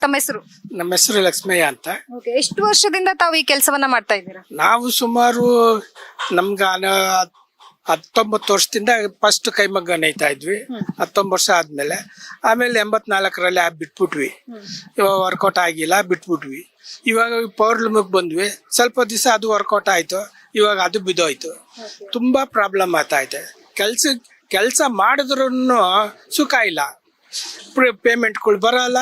ತಮ್ಮ ಹೆಸರು? ನಮ್ಮ ಹೆಸರು ಲಕ್ಷ್ಮಯ್ಯ ಅಂತ. ಓಕೆ ಎಷ್ಟು ವರ್ಷದಿಂದ ತಾವು ಈ ಕೆಲಸವನ್ನ ಮಾಡ್ತಾ ಇದ್ದೀರಾ? ನಾವು ಸುಮಾರು ನಮ್ಗ ಹತ್ತೊಂಬತ್ತು ವರ್ಷದಿಂದ ಫಸ್ಟ್ ಕೈಮಗ್ಗ ನೇಯ್ತಾ ಇದ್ವಿ. ಹತ್ತೊಂಬತ್ತು ವರ್ಷ ಆದ್ಮೇಲೆ. ಆಮೇಲೆ ಎಂಬತ್ನಾಲ್ಕರಲ್ಲಿ ಆ ಬಿಟ್ಬಿಟ್ವಿ. ಇವಾಗ ವರ್ಕೌಟ್ ಆಗಿಲ್ಲ ಬಿಟ್ಬಿಟ್ವಿ. ಇವಾಗ ಪವರ್ ಲೂಮಿಗೆ ಬಂದ್ವಿ. ಸ್ವಲ್ಪ ದಿವಸ ಅದು ವರ್ಕೌಟ್ ಆಯ್ತು. ಇವಾಗ ಅದು ಬಿದ್ದೋಯ್ತು. ತುಂಬಾ ಪ್ರಾಬ್ಲಮ್ ಆಗ್ತಾ ಇದೆ. ಕೆಲ್ಸ ಕೆಲಸ ಮಾಡಿದ್ರು ಸುಖ ಇಲ್ಲ. ಪೇಮೆಂಟ್ಗಳು ಬರಲ್ಲ.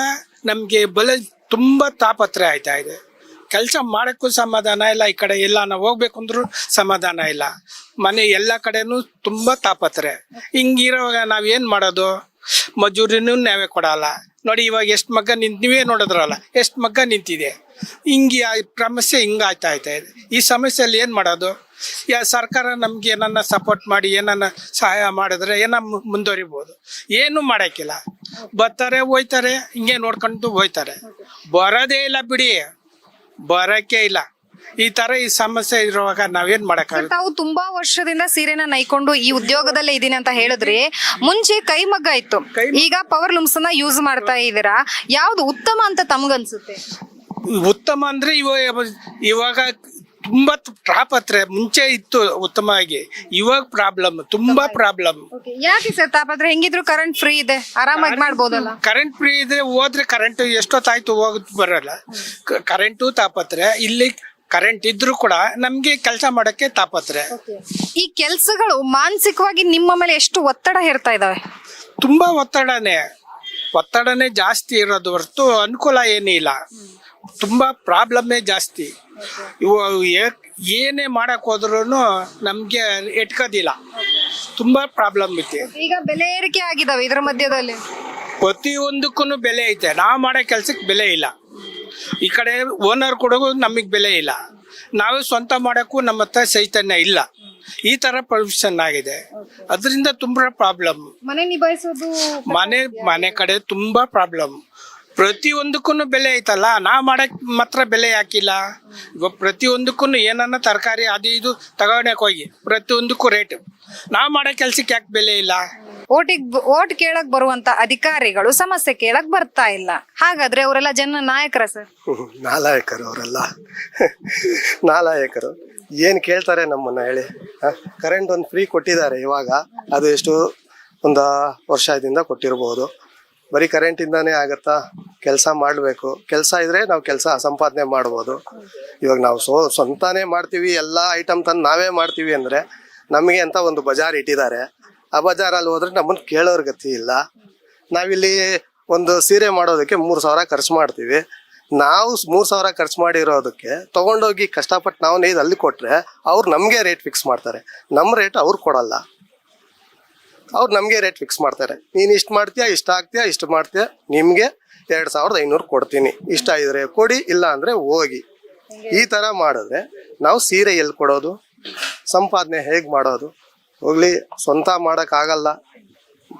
ನಮಗೆ ಬಲ ತುಂಬ ತಾಪತ್ರ ಆಯ್ತಾ ಇದೆ. ಕೆಲಸ ಮಾಡೋಕ್ಕೂ ಸಮಾಧಾನ ಇಲ್ಲ, ಈ ಕಡೆ ಎಲ್ಲ ನಾವು ಹೋಗ್ಬೇಕು ಅಂದ್ರೂ ಸಮಾಧಾನ ಇಲ್ಲ. ಮನೆ ಎಲ್ಲ ಕಡೆನೂ ತುಂಬ ತಾಪತ್ರೆ. ಹಿಂಗಿರುವಾಗ ನಾವೇನು ಮಾಡೋದು? ಮಜೂರಿನೂ ನಾವೇ ಕೊಡಲ್ಲ. ನೋಡಿ ಇವಾಗ ಎಷ್ಟು ಮಗ್ಗ ನಿಂತು ನೀವೇ ನೋಡಿದ್ರಲ್ಲ, ಎಷ್ಟು ಮಗ್ಗ ನಿಂತಿದೆ. ಹಿಂಗೆ ಆ ಸಮಸ್ಯೆ ಹಿಂಗೆ ಆಯ್ತಾ ಇದೆ. ಈ ಸಮಸ್ಯೆಯಲ್ಲಿ ಏನು ಮಾಡೋದು? ಯಾ ಸರ್ಕಾರ ನಮ್ಗೆ ಏನನ್ನ ಸಪೋರ್ಟ್ ಮಾಡಿ, ಏನನ್ನ ಸಹಾಯ ಮಾಡಿದ್ರೆ ಏನ ಮುಂದುವರಿಬೋದು. ಏನು ಮಾಡಕ್ಕಿಲ್ಲ. ಬರ್ತಾರೆ, ಹೋಯ್ತಾರೆ, ಹಿಂಗೆ ನೋಡ್ಕೊಂಡು ಹೋಯ್ತಾರೆ. ಬರೋದೇ ಇಲ್ಲ ಬಿಡಿ. ಬರಕ್ಕೆ ಇಲ್ಲ. ಈ ತರ ಈ ಸಮಸ್ಯೆ ಇರುವಾಗ ನಾವೇನ್ ಮಾಡಕ್ಕಾಗುತ್ತೆ ತಾವು ತುಂಬಾ ವರ್ಷದಿಂದ ಸೀರೆನ ನೈಕೊಂಡು ಈ ಉದ್ಯೋಗದಲ್ಲೇ ಇದೀನಿ ಅಂತ ಹೇಳಿದ್ರಿ. ಮುಂಚೆ ಕೈಮಗ್ಗ ಇತ್ತು. ಈಗ ಪವರ್ ಲೂಮ್ಸ್ ಅನ್ನ ಯೂಸ್ ಮಾಡ್ತಾ ಇದ್ದೀರಾ? ಯಾವ್ದು ಉತ್ತಮ ಅಂತ ತಮ್ಗನ್ಸುತ್ತೆ? ಉತ್ತಮ ಅಂದ್ರೆ ಇವಾಗ ಇವಾಗ ತುಂಬಾ ಹತ್ರ ಮುಂಚೆ ಇತ್ತು ಉತ್ತಮವಾಗಿ. ಇವಾಗ ಪ್ರಾಬ್ಲಮ್ ತುಂಬಾ ಪ್ರಾಬ್ಲಮ್. ಯಾಕೆ ಸರ್ ತಾಪತ್ರ ಹೆಂಗಿದ್ರು ಕರೆಂಟ್ ಫ್ರೀ ಇದೆ ಆರಾಮಾಗಿ ಮಾಡ್ಬೋದಲ್ಲ? ಕರೆಂಟ್ ಫ್ರೀ ಇದ್ರೆ ಹೋದ್ರೆ ಕರೆಂಟ್ ಎಷ್ಟೊತ್ತಾಯ್ತು ಹೋಗ್ ಬರಲ್ಲ. ಕರೆಂಟು ತಾಪತ್ರೆ ಇಲ್ಲಿ ಕರೆಂಟ್ ಇದ್ರೂ ಕೂಡ ನಮ್ಗೆ ಕೆಲಸ ಮಾಡಕ್ಕೆ ತಾಪತ್ರೆ. ಈ ಕೆಲಸಗಳು ಮಾನಸಿಕವಾಗಿ ನಿಮ್ಮ ಮೇಲೆ ಎಷ್ಟು ಒತ್ತಡ ಹೇರ್ತಾ ಇದಾವೆ? ತುಂಬಾ ಒತ್ತಡನೇ. ಒತ್ತಡನೇ ಜಾಸ್ತಿ ಇರೋದು ಹೊರತು ಅನುಕೂಲ ಏನಿಲ್ಲ ತುಂಬಾ ಪ್ರಾಬ್ಲಮ್ಮೇ ಜಾಸ್ತಿ. ಇವು ಏ- ಏನೇ ಮಾಡಕ್ ಹೋದ್ರು ನಮ್ಗೆ ಎಟ್ಕೋದಿಲ್ಲ. ತುಂಬಾ ಪ್ರಾಬ್ಲಮ್ ಐತೆ ಈಗ ಬೆಲೆ ಏರಿಕೆ ಆಗಿದಾವೆ ಇದ್ರ ಮಧ್ಯದಲ್ಲಿ? ಪ್ರತಿಯೊಂದಕ್ಕೂ ಬೆಲೆ ಐತೆ. ನಾವು ಮಾಡೋ ಕೆಲ್ಸಕ್ಕೆ ಬೆಲೆ ಇಲ್ಲ. ಈ ಕಡೆ ಓನರ್ ಕೊಡೋಕ್ಕೂ ನಮಗೆ ಬೆಲೆ ಇಲ್ಲ. ನಾವೇ ಸ್ವಂತ ಮಾಡೋಕ್ಕೂ ನಮ್ಮ ಹತ್ರ ಚೈತನ್ಯ ಇಲ್ಲ. ಈ ತರ ಪ್ರೊಫೆಷನ್ ಆಗಿದೆ. ಅದರಿಂದ ತುಂಬಾ ಪ್ರಾಬ್ಲಮ್ ಮನೆ ನಿಭಾಯಿಸೋದು ಮನೆ ಮನೆ ಕಡೆ ತುಂಬಾ ಪ್ರಾಬ್ಲಮ್ ಪ್ರತಿಯೊಂದಕ್ಕೂ ಬೆಲೆ ಐತಲ್ಲ? ನಾವು ಮಾಡಕ್ ಮಾತ್ರ ಬೆಲೆ ಹಾಕಿಲ್ಲ. ಇವಾಗ ಪ್ರತಿಯೊಂದಕ್ಕೂ ಏನನ್ನ ತರಕಾರಿ ಅದು ಇದು ತಗೊಳಕ್ ಹೋಗಿ ಪ್ರತಿಯೊಂದಕ್ಕೂ ರೇಟ್ ನಾವು ಮಾಡೋ ಕೆಲ್ಸಕ್ಕೆ ಯಾಕೆ ಬೆಲೆ ಇಲ್ಲ? ಓಟಿಗ್ ಓಟ್ ಕೇಳಕ್ ಬರುವಂತ ಅಧಿಕಾರಿಗಳು ಸಮಸ್ಯೆ ಕೇಳಕ್ ಬರ್ತಾ ಇಲ್ಲ. ಹಾಗಾದ್ರೆ ಅವರೆಲ್ಲ ಜನ ನಾಯಕರ ಸರ್? ನಾಲಾಯಕರು ಅವರೆಲ್ಲ. ನಾಲಾಯಕರು. ಏನು ಕೇಳ್ತಾರೆ ನಮ್ಮನ್ನ ಹೇಳಿ? ಕರೆಂಟ್ ಒಂದು ಫ್ರೀ ಕೊಟ್ಟಿದ್ದಾರೆ ಇವಾಗ. ಅದು ಎಷ್ಟು? ಒಂದು ವರ್ಷದಿಂದ ಕೊಟ್ಟಿರ್ಬೋದು. ಬರೀ ಕರೆಂಟಿಂದಾನೇ ಆಗತ್ತಾ? ಕೆಲಸ ಮಾಡಬೇಕು. ಕೆಲಸ ಇದ್ರೆ ನಾವು ಕೆಲಸ ಸಂಪಾದನೆ ಮಾಡ್ಬೋದು. ಇವಾಗ ನಾವು ಸೊ, ಸ್ವಂತಾನೇ ಮಾಡ್ತೀವಿ, ಎಲ್ಲ ಐಟಮ್ ತಂದು ನಾವೇ ಮಾಡ್ತೀವಿ ಅಂದರೆ ನಮಗೆ ಅಂತ ಒಂದು ಬಜಾರ್ ಇಟ್ಟಿದ್ದಾರೆ. ಆ ಬಜಾರಲ್ಲಿ ಹೋದ್ರೆ ನಮ್ಮನ್ನು ಕೇಳೋರ್ ಗತಿ ಇಲ್ಲ. ನಾವಿಲ್ಲಿ ಒಂದು ಸೀರೆ ಮಾಡೋದಕ್ಕೆ ಮೂರು ಸಾವಿರ ಖರ್ಚು ಮಾಡ್ತೀವಿ. ನಾವು ಮೂರು ಸಾವಿರ ಖರ್ಚು ಮಾಡಿರೋದಕ್ಕೆ ತಗೊಂಡೋಗಿ ಕಷ್ಟಪಟ್ಟು ನಾವು ನೇಯ್ದು ಅಲ್ಲಿ ಕೊಟ್ರೆ ಅವ್ರು ನಮಗೆ ರೇಟ್ ಫಿಕ್ಸ್ ಮಾಡ್ತಾರೆ. ನಮ್ಮ ರೇಟ್ ಅವ್ರು ಕೊಡಲ್ಲ. ಅವ್ರು ನಮಗೆ ರೇಟ್ ಫಿಕ್ಸ್ ಮಾಡ್ತಾರೆ. ನೀನು ಇಷ್ಟು ಮಾಡ್ತೀಯಾ, ಇಷ್ಟ ಹಾಕ್ತೀಯಾ ಇಷ್ಟು ಮಾಡ್ತೀಯಾ? ನಿಮಗೆ ಎರಡು ಸಾವಿರದ ಐನೂರು ಕೊಡ್ತೀನಿ. ಇಷ್ಟ ಇದ್ರೆ ಕೊಡಿ, ಇಲ್ಲ ಅಂದರೆ ಹೋಗಿ. ಈ ಥರ ಮಾಡಿದ್ರೆ ನಾವು ಸೀರೆ ಎಲ್ಲಿ ಕೊಡೋದು? ಸಂಪಾದನೆ ಹೇಗೆ ಮಾಡೋದು? ಹೋಗ್ಲಿ, ಸ್ವಂತ ಮಾಡೋಕ್ಕಾಗಲ್ಲ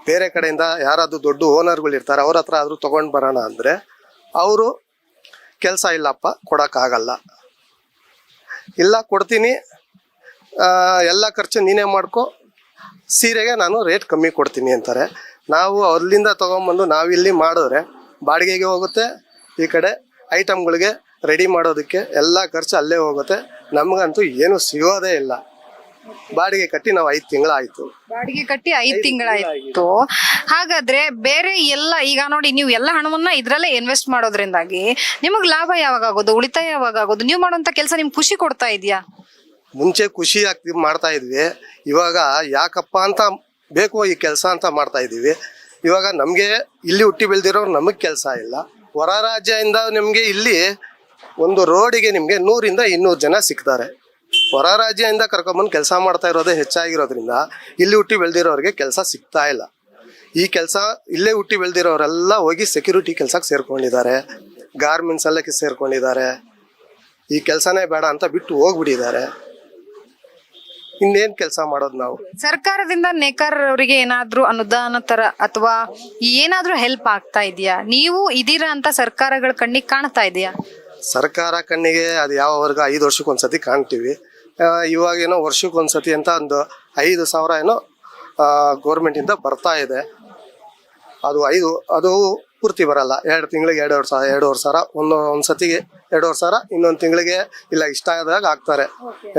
ಬೇರೆ ಕಡೆಯಿಂದ ಯಾರಾದರೂ ದೊಡ್ಡ ಓನರ್ಗಳು ಇರ್ತಾರೆ, ಅವ್ರ ಹತ್ರ ಆದರೂ ತೊಗೊಂಡು ಬರೋಣ ಅಂದರೆ ಅವರು ಕೆಲಸ ಇಲ್ಲಪ್ಪ ಕೊಡೋಕ್ಕಾಗಲ್ಲ ಇಲ್ಲ ಕೊಡ್ತೀನಿ ಎಲ್ಲ ಖರ್ಚು ನೀನೇ ಮಾಡ್ಕೊ ಸೀರೆಗೆ ನಾನು ರೇಟ್ ಕಮ್ಮಿ ಕೊಡ್ತೀನಿ ಅಂತಾರೆ. ನಾವು ಅಲ್ಲಿಂದ ತೊಗೊಂಬಂದು ನಾವಿಲ್ಲಿ ಮಾಡಿದ್ರೆ ಬಾಡಿಗೆಗೆ ಹೋಗುತ್ತೆ ಈ ಕಡೆ ಐಟಮ್ಗಳಿಗೆ ರೆಡಿ ಮಾಡೋದಕ್ಕೆ ಎಲ್ಲ ಖರ್ಚು ಅಲ್ಲೇ ಹೋಗುತ್ತೆ. ನಮಗಂತೂ ಏನು ಸಿಗೋದೇ ಇಲ್ಲ. ಬಾಡಿಗೆ ಕಟ್ಟಿ ನಾವು ಐದು ತಿಂಗಳಾಯ್ತು. ಬಾಡಿಗೆ ಕಟ್ಟಿ ಐದ್ ತಿಂಗಳಾಯ್ತು. ಹಾಗಾದ್ರೆ ಬೇರೆ ಎಲ್ಲ ಈಗ ನೋಡಿ ನೀವು ಎಲ್ಲ ಹಣವನ್ನ ಇದ್ರಲ್ಲೇ ಇನ್ವೆಸ್ಟ್ ಮಾಡೋದ್ರಿಂದಾಗಿ ನಿಮಗ್ ಲಾಭ ಯಾವಾಗ ಆಗೋದು ಉಳಿತಾಯ ಯಾವಾಗ ಆಗೋದು? ನೀವು ಮಾಡುವಂತ ಕೆಲಸ ನಿಮ್ಗೆ ಖುಷಿ ಕೊಡ್ತಾ ಇದೆಯಾ? ಮುಂಚೆ ಖುಷಿ ಆಗ್ತಿ ಮಾಡ್ತಾ ಇದ್ವಿ. ಇವಾಗ ಯಾಕಪ್ಪ ಅಂತ ಬೇಕು ಈ ಕೆಲಸ ಅಂತ ಮಾಡ್ತಾ ಇದ್ದೀವಿ. ಇವಾಗ ನಮಗೆ ಇಲ್ಲಿ ಹುಟ್ಟಿ ಬೆಳೆದಿರೋರು ನಮಗೆ ಕೆಲಸ ಇಲ್ಲ. ಹೊರ ರಾಜ್ಯದಿಂದ ನಿಮಗೆ ಇಲ್ಲಿ ಒಂದು ರೋಡಿಗೆ ನಿಮಗೆ ನೂರಿಂದ ಇನ್ನೂರು ಜನ ಸಿಗ್ತಾರೆ ಹೊರ ರಾಜ್ಯದಿಂದ ಕರ್ಕೊಂಬಂದು ಕೆಲಸ ಮಾಡ್ತಾ ಇರೋದೇ ಹೆಚ್ಚಾಗಿರೋದ್ರಿಂದ ಇಲ್ಲಿ ಹುಟ್ಟಿ ಬೆಳೆದಿರೋರಿಗೆ ಕೆಲಸ ಸಿಗ್ತಾ ಇಲ್ಲ. ಈ ಕೆಲಸ ಇಲ್ಲೇ ಹುಟ್ಟಿ ಬೆಳೆದಿರೋರೆಲ್ಲ ಹೋಗಿ ಸೆಕ್ಯೂರಿಟಿ ಕೆಲಸಕ್ಕೆ ಸೇರ್ಕೊಂಡಿದ್ದಾರೆ. ಗಾರ್ಮೆಂಟ್ಸ್ ಎಲ್ಲಕ್ಕೆ ಸೇರ್ಕೊಂಡಿದ್ದಾರೆ. ಈ ಕೆಲಸನೇ ಬೇಡ ಅಂತ ಬಿಟ್ಟು ಹೋಗ್ಬಿಟ್ಟಿದ್ದಾರೆ. ಇನ್ನೇನ್ ಕೆಲಸ ಮಾಡೋದು ನಾವು? ಸರ್ಕಾರದಿಂದ ನೇಕಾರರವರಿಗೆ ಏನಾದ್ರೂ ಅನುದಾನ ತರ ಅಥವಾ ಏನಾದ್ರೂ ಹೆಲ್ಪ್ ಆಗ್ತಾ ಇದೆಯಾ? ನೀವು ಇದೀರಾ ಅಂತ ಸರ್ಕಾರಗಳ ಕಣ್ಣಿಗೆ ಕಾಣ್ತಾ ಇದೆಯಾ? ಸರ್ಕಾರ ಕಣ್ಣಿಗೆ ಅದು ಯಾವ ವರ್ಗ ಐದು ವರ್ಷಕ್ಕೆ ಒಂದ್ಸತಿ ಕಾಣ್ತೀವಿ ಇವಾಗ ಏನೋ ವರ್ಷಕ್ಕೆ ಒಂದ್ಸತಿ ಅಂತ ಒಂದು ಐದು ಸಾವಿರ ಏನೋ ಗೌರ್ಮೆಂಟಿಂದ ಬರ್ತಾ ಇದೆ. ಅದು ಐದು ಅದು ಪೂರ್ತಿ ಬರಲ್ಲ. ಎರಡು ತಿಂಗಳಿಗೆ ಎರಡೂವರೆ ಸಾವಿರ ಎರಡೂವರೆ ಸಾವಿರ ಒಂದು ಒಂದ್ ಸತಿಗೆ ಎರಡೂವರೆ ಸಾವಿರ ಇನ್ನೊಂದು ತಿಂಗಳಿಗೆ ಇಲ್ಲ ಇಷ್ಟ ಆದಾಗ ಹಾಕ್ತಾರೆ.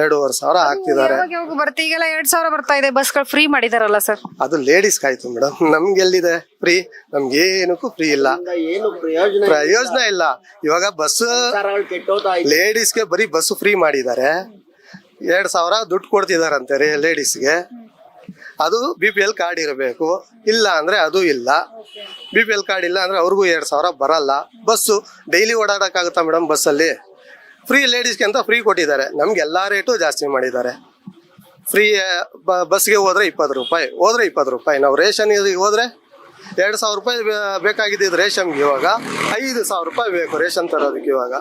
ಎರಡೂವರೆ ಸಾವಿರ ಹಾಕ್ತಿದ್ದಾರೆ. ಯಾವಾಗ ಯಾವಾಗ ಬರುತ್ತೆ? ಈಗೆಲ್ಲ ಎರಡ್ ಸಾವಿರ ಬರ್ತಾ ಇದೆ ಬಸ್ಗಳು ಫ್ರೀ ಮಾಡಿದಾರಲ್ಲ ಸರ್ ಅದು ಲೇಡೀಸ್ ಕಾಯ್ತು ಮೇಡಮ್ ನಮ್ಗೆ ಎಲ್ಲಿದೆ? ಫ್ರೀ ನಮ್ಗೆ ಏನಕ್ಕೂ ಫ್ರೀ ಇಲ್ಲ. ಏನು ಪ್ರಯೋಜನ ಪ್ರಯೋಜನ ಇಲ್ಲ. ಇವಾಗ ಬಸ್ ಸರ್ಕಾರಗಳು ಕೆಟ್ಟೋತಾ ಇದೆ. ಲೇಡೀಸ್ಗೆ ಬರೀ ಬಸ್ ಫ್ರೀ ಮಾಡಿದ್ದಾರೆ. ಎರಡ್ ಸಾವಿರ ದುಡ್ಡು ಕೊಡ್ತಿದಾರಂತೆ ರೀ ಲೇಡೀಸ್ಗೆ ಅದು ಬಿ ಪಿ ಎಲ್ ಕಾರ್ಡ್ ಇರಬೇಕು. ಇಲ್ಲ ಅಂದ್ರೆ ಅದು ಇಲ್ಲ. ಬಿ ಪಿ ಎಲ್ ಕಾರ್ಡ್ ಇಲ್ಲ ಅಂದ್ರೆ ಅವ್ರಿಗೂ ಎರಡು ಸಾವಿರ ಬರಲ್ಲ. ಬಸ್ಸು ಡೈಲಿ ಓಡಾಡಕ್ಕಾಗುತ್ತಾ ಮೇಡಮ್ ಬಸ್ಸಲ್ಲಿ ಫ್ರೀ ಲೇಡೀಸ್ಗೆ ಅಂತ ಫ್ರೀ ಕೊಟ್ಟಿದ್ದಾರೆ. ನಮ್ಗೆ ಎಲ್ಲಾ ರೇಟು ಜಾಸ್ತಿ ಮಾಡಿದ್ದಾರೆ. ಫ್ರೀ ಬಸ್ಗೆ ಹೋದ್ರೆ ಇಪ್ಪತ್ತು ರೂಪಾಯಿ. ಹೋದ್ರೆ ಇಪ್ಪತ್ತು ರೂಪಾಯಿ. ನಾವು ರೇಷನ್ ಹೋದ್ರೆ ಎರಡು ಸಾವಿರ ರೂಪಾಯಿ ಬೇಕಾಗಿದ್ದು ರೇಷನ್ಗೆ ಇವಾಗ. ಐದು ಸಾವಿರ ರೂಪಾಯಿ ಬೇಕು ರೇಷನ್ ತರೋದಕ್ಕೆ ಇವಾಗ.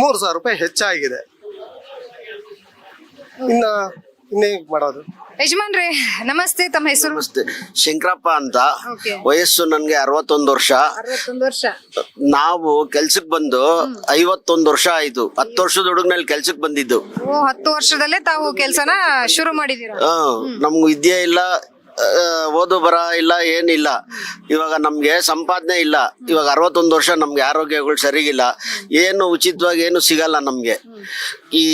ಮೂರು ಸಾವಿರ ರೂಪಾಯಿ ಹೆಚ್ಚಾಗಿದೆ. ಇನ್ನ ಇನ್ನೇಗ್ ಮಾಡೋದು? ಯಜಮಾನ್ರೆ ನಮಸ್ತೆ ತಮ್ಮ ಹೆಸರು? ನಮಸ್ತೆ. ಶಂಕರಪ್ಪ ಅಂತ. Okay. ವಯಸ್ಸು ನನ್ಗೆ ಅರವತ್ತೊಂದು ವರ್ಷ. ಅರವತ್ತೊಂದು ವರ್ಷ. ನಾವು ಕೆಲ್ಸಕ್ ಬಂದು ಐವತ್ತೊಂದು ವರ್ಷ ಆಯ್ತು. ಹತ್ತು ವರ್ಷದ ಹುಡುಗನಲ್ಲಿ ಕೆಲ್ಸಕ್ ಬಂದಿದ್ದು. ಓ ಹತ್ತು ವರ್ಷದಲ್ಲೇ ತಾವು ಕೆಲ್ಸನ ಶುರು ಮಾಡಿದೀರ ಹ್ಮ್. ನಮ್ಗೆ ವಿದ್ಯೆ ಇಲ್ಲ. ಓದು ಬರ ಇಲ್ಲ, ಏನಿಲ್ಲ. ಇವಾಗ ನಮಗೆ ಸಂಪಾದನೆ ಇಲ್ಲ. ಇವಾಗ ಅರವತ್ತೊಂದು ವರ್ಷ ನಮ್ಗೆ ಆರೋಗ್ಯಗಳು ಸರಿಗಿಲ್ಲ. ಏನು ಉಚಿತವಾಗಿ ಏನು ಸಿಗಲ್ಲ ನಮಗೆ. ಈ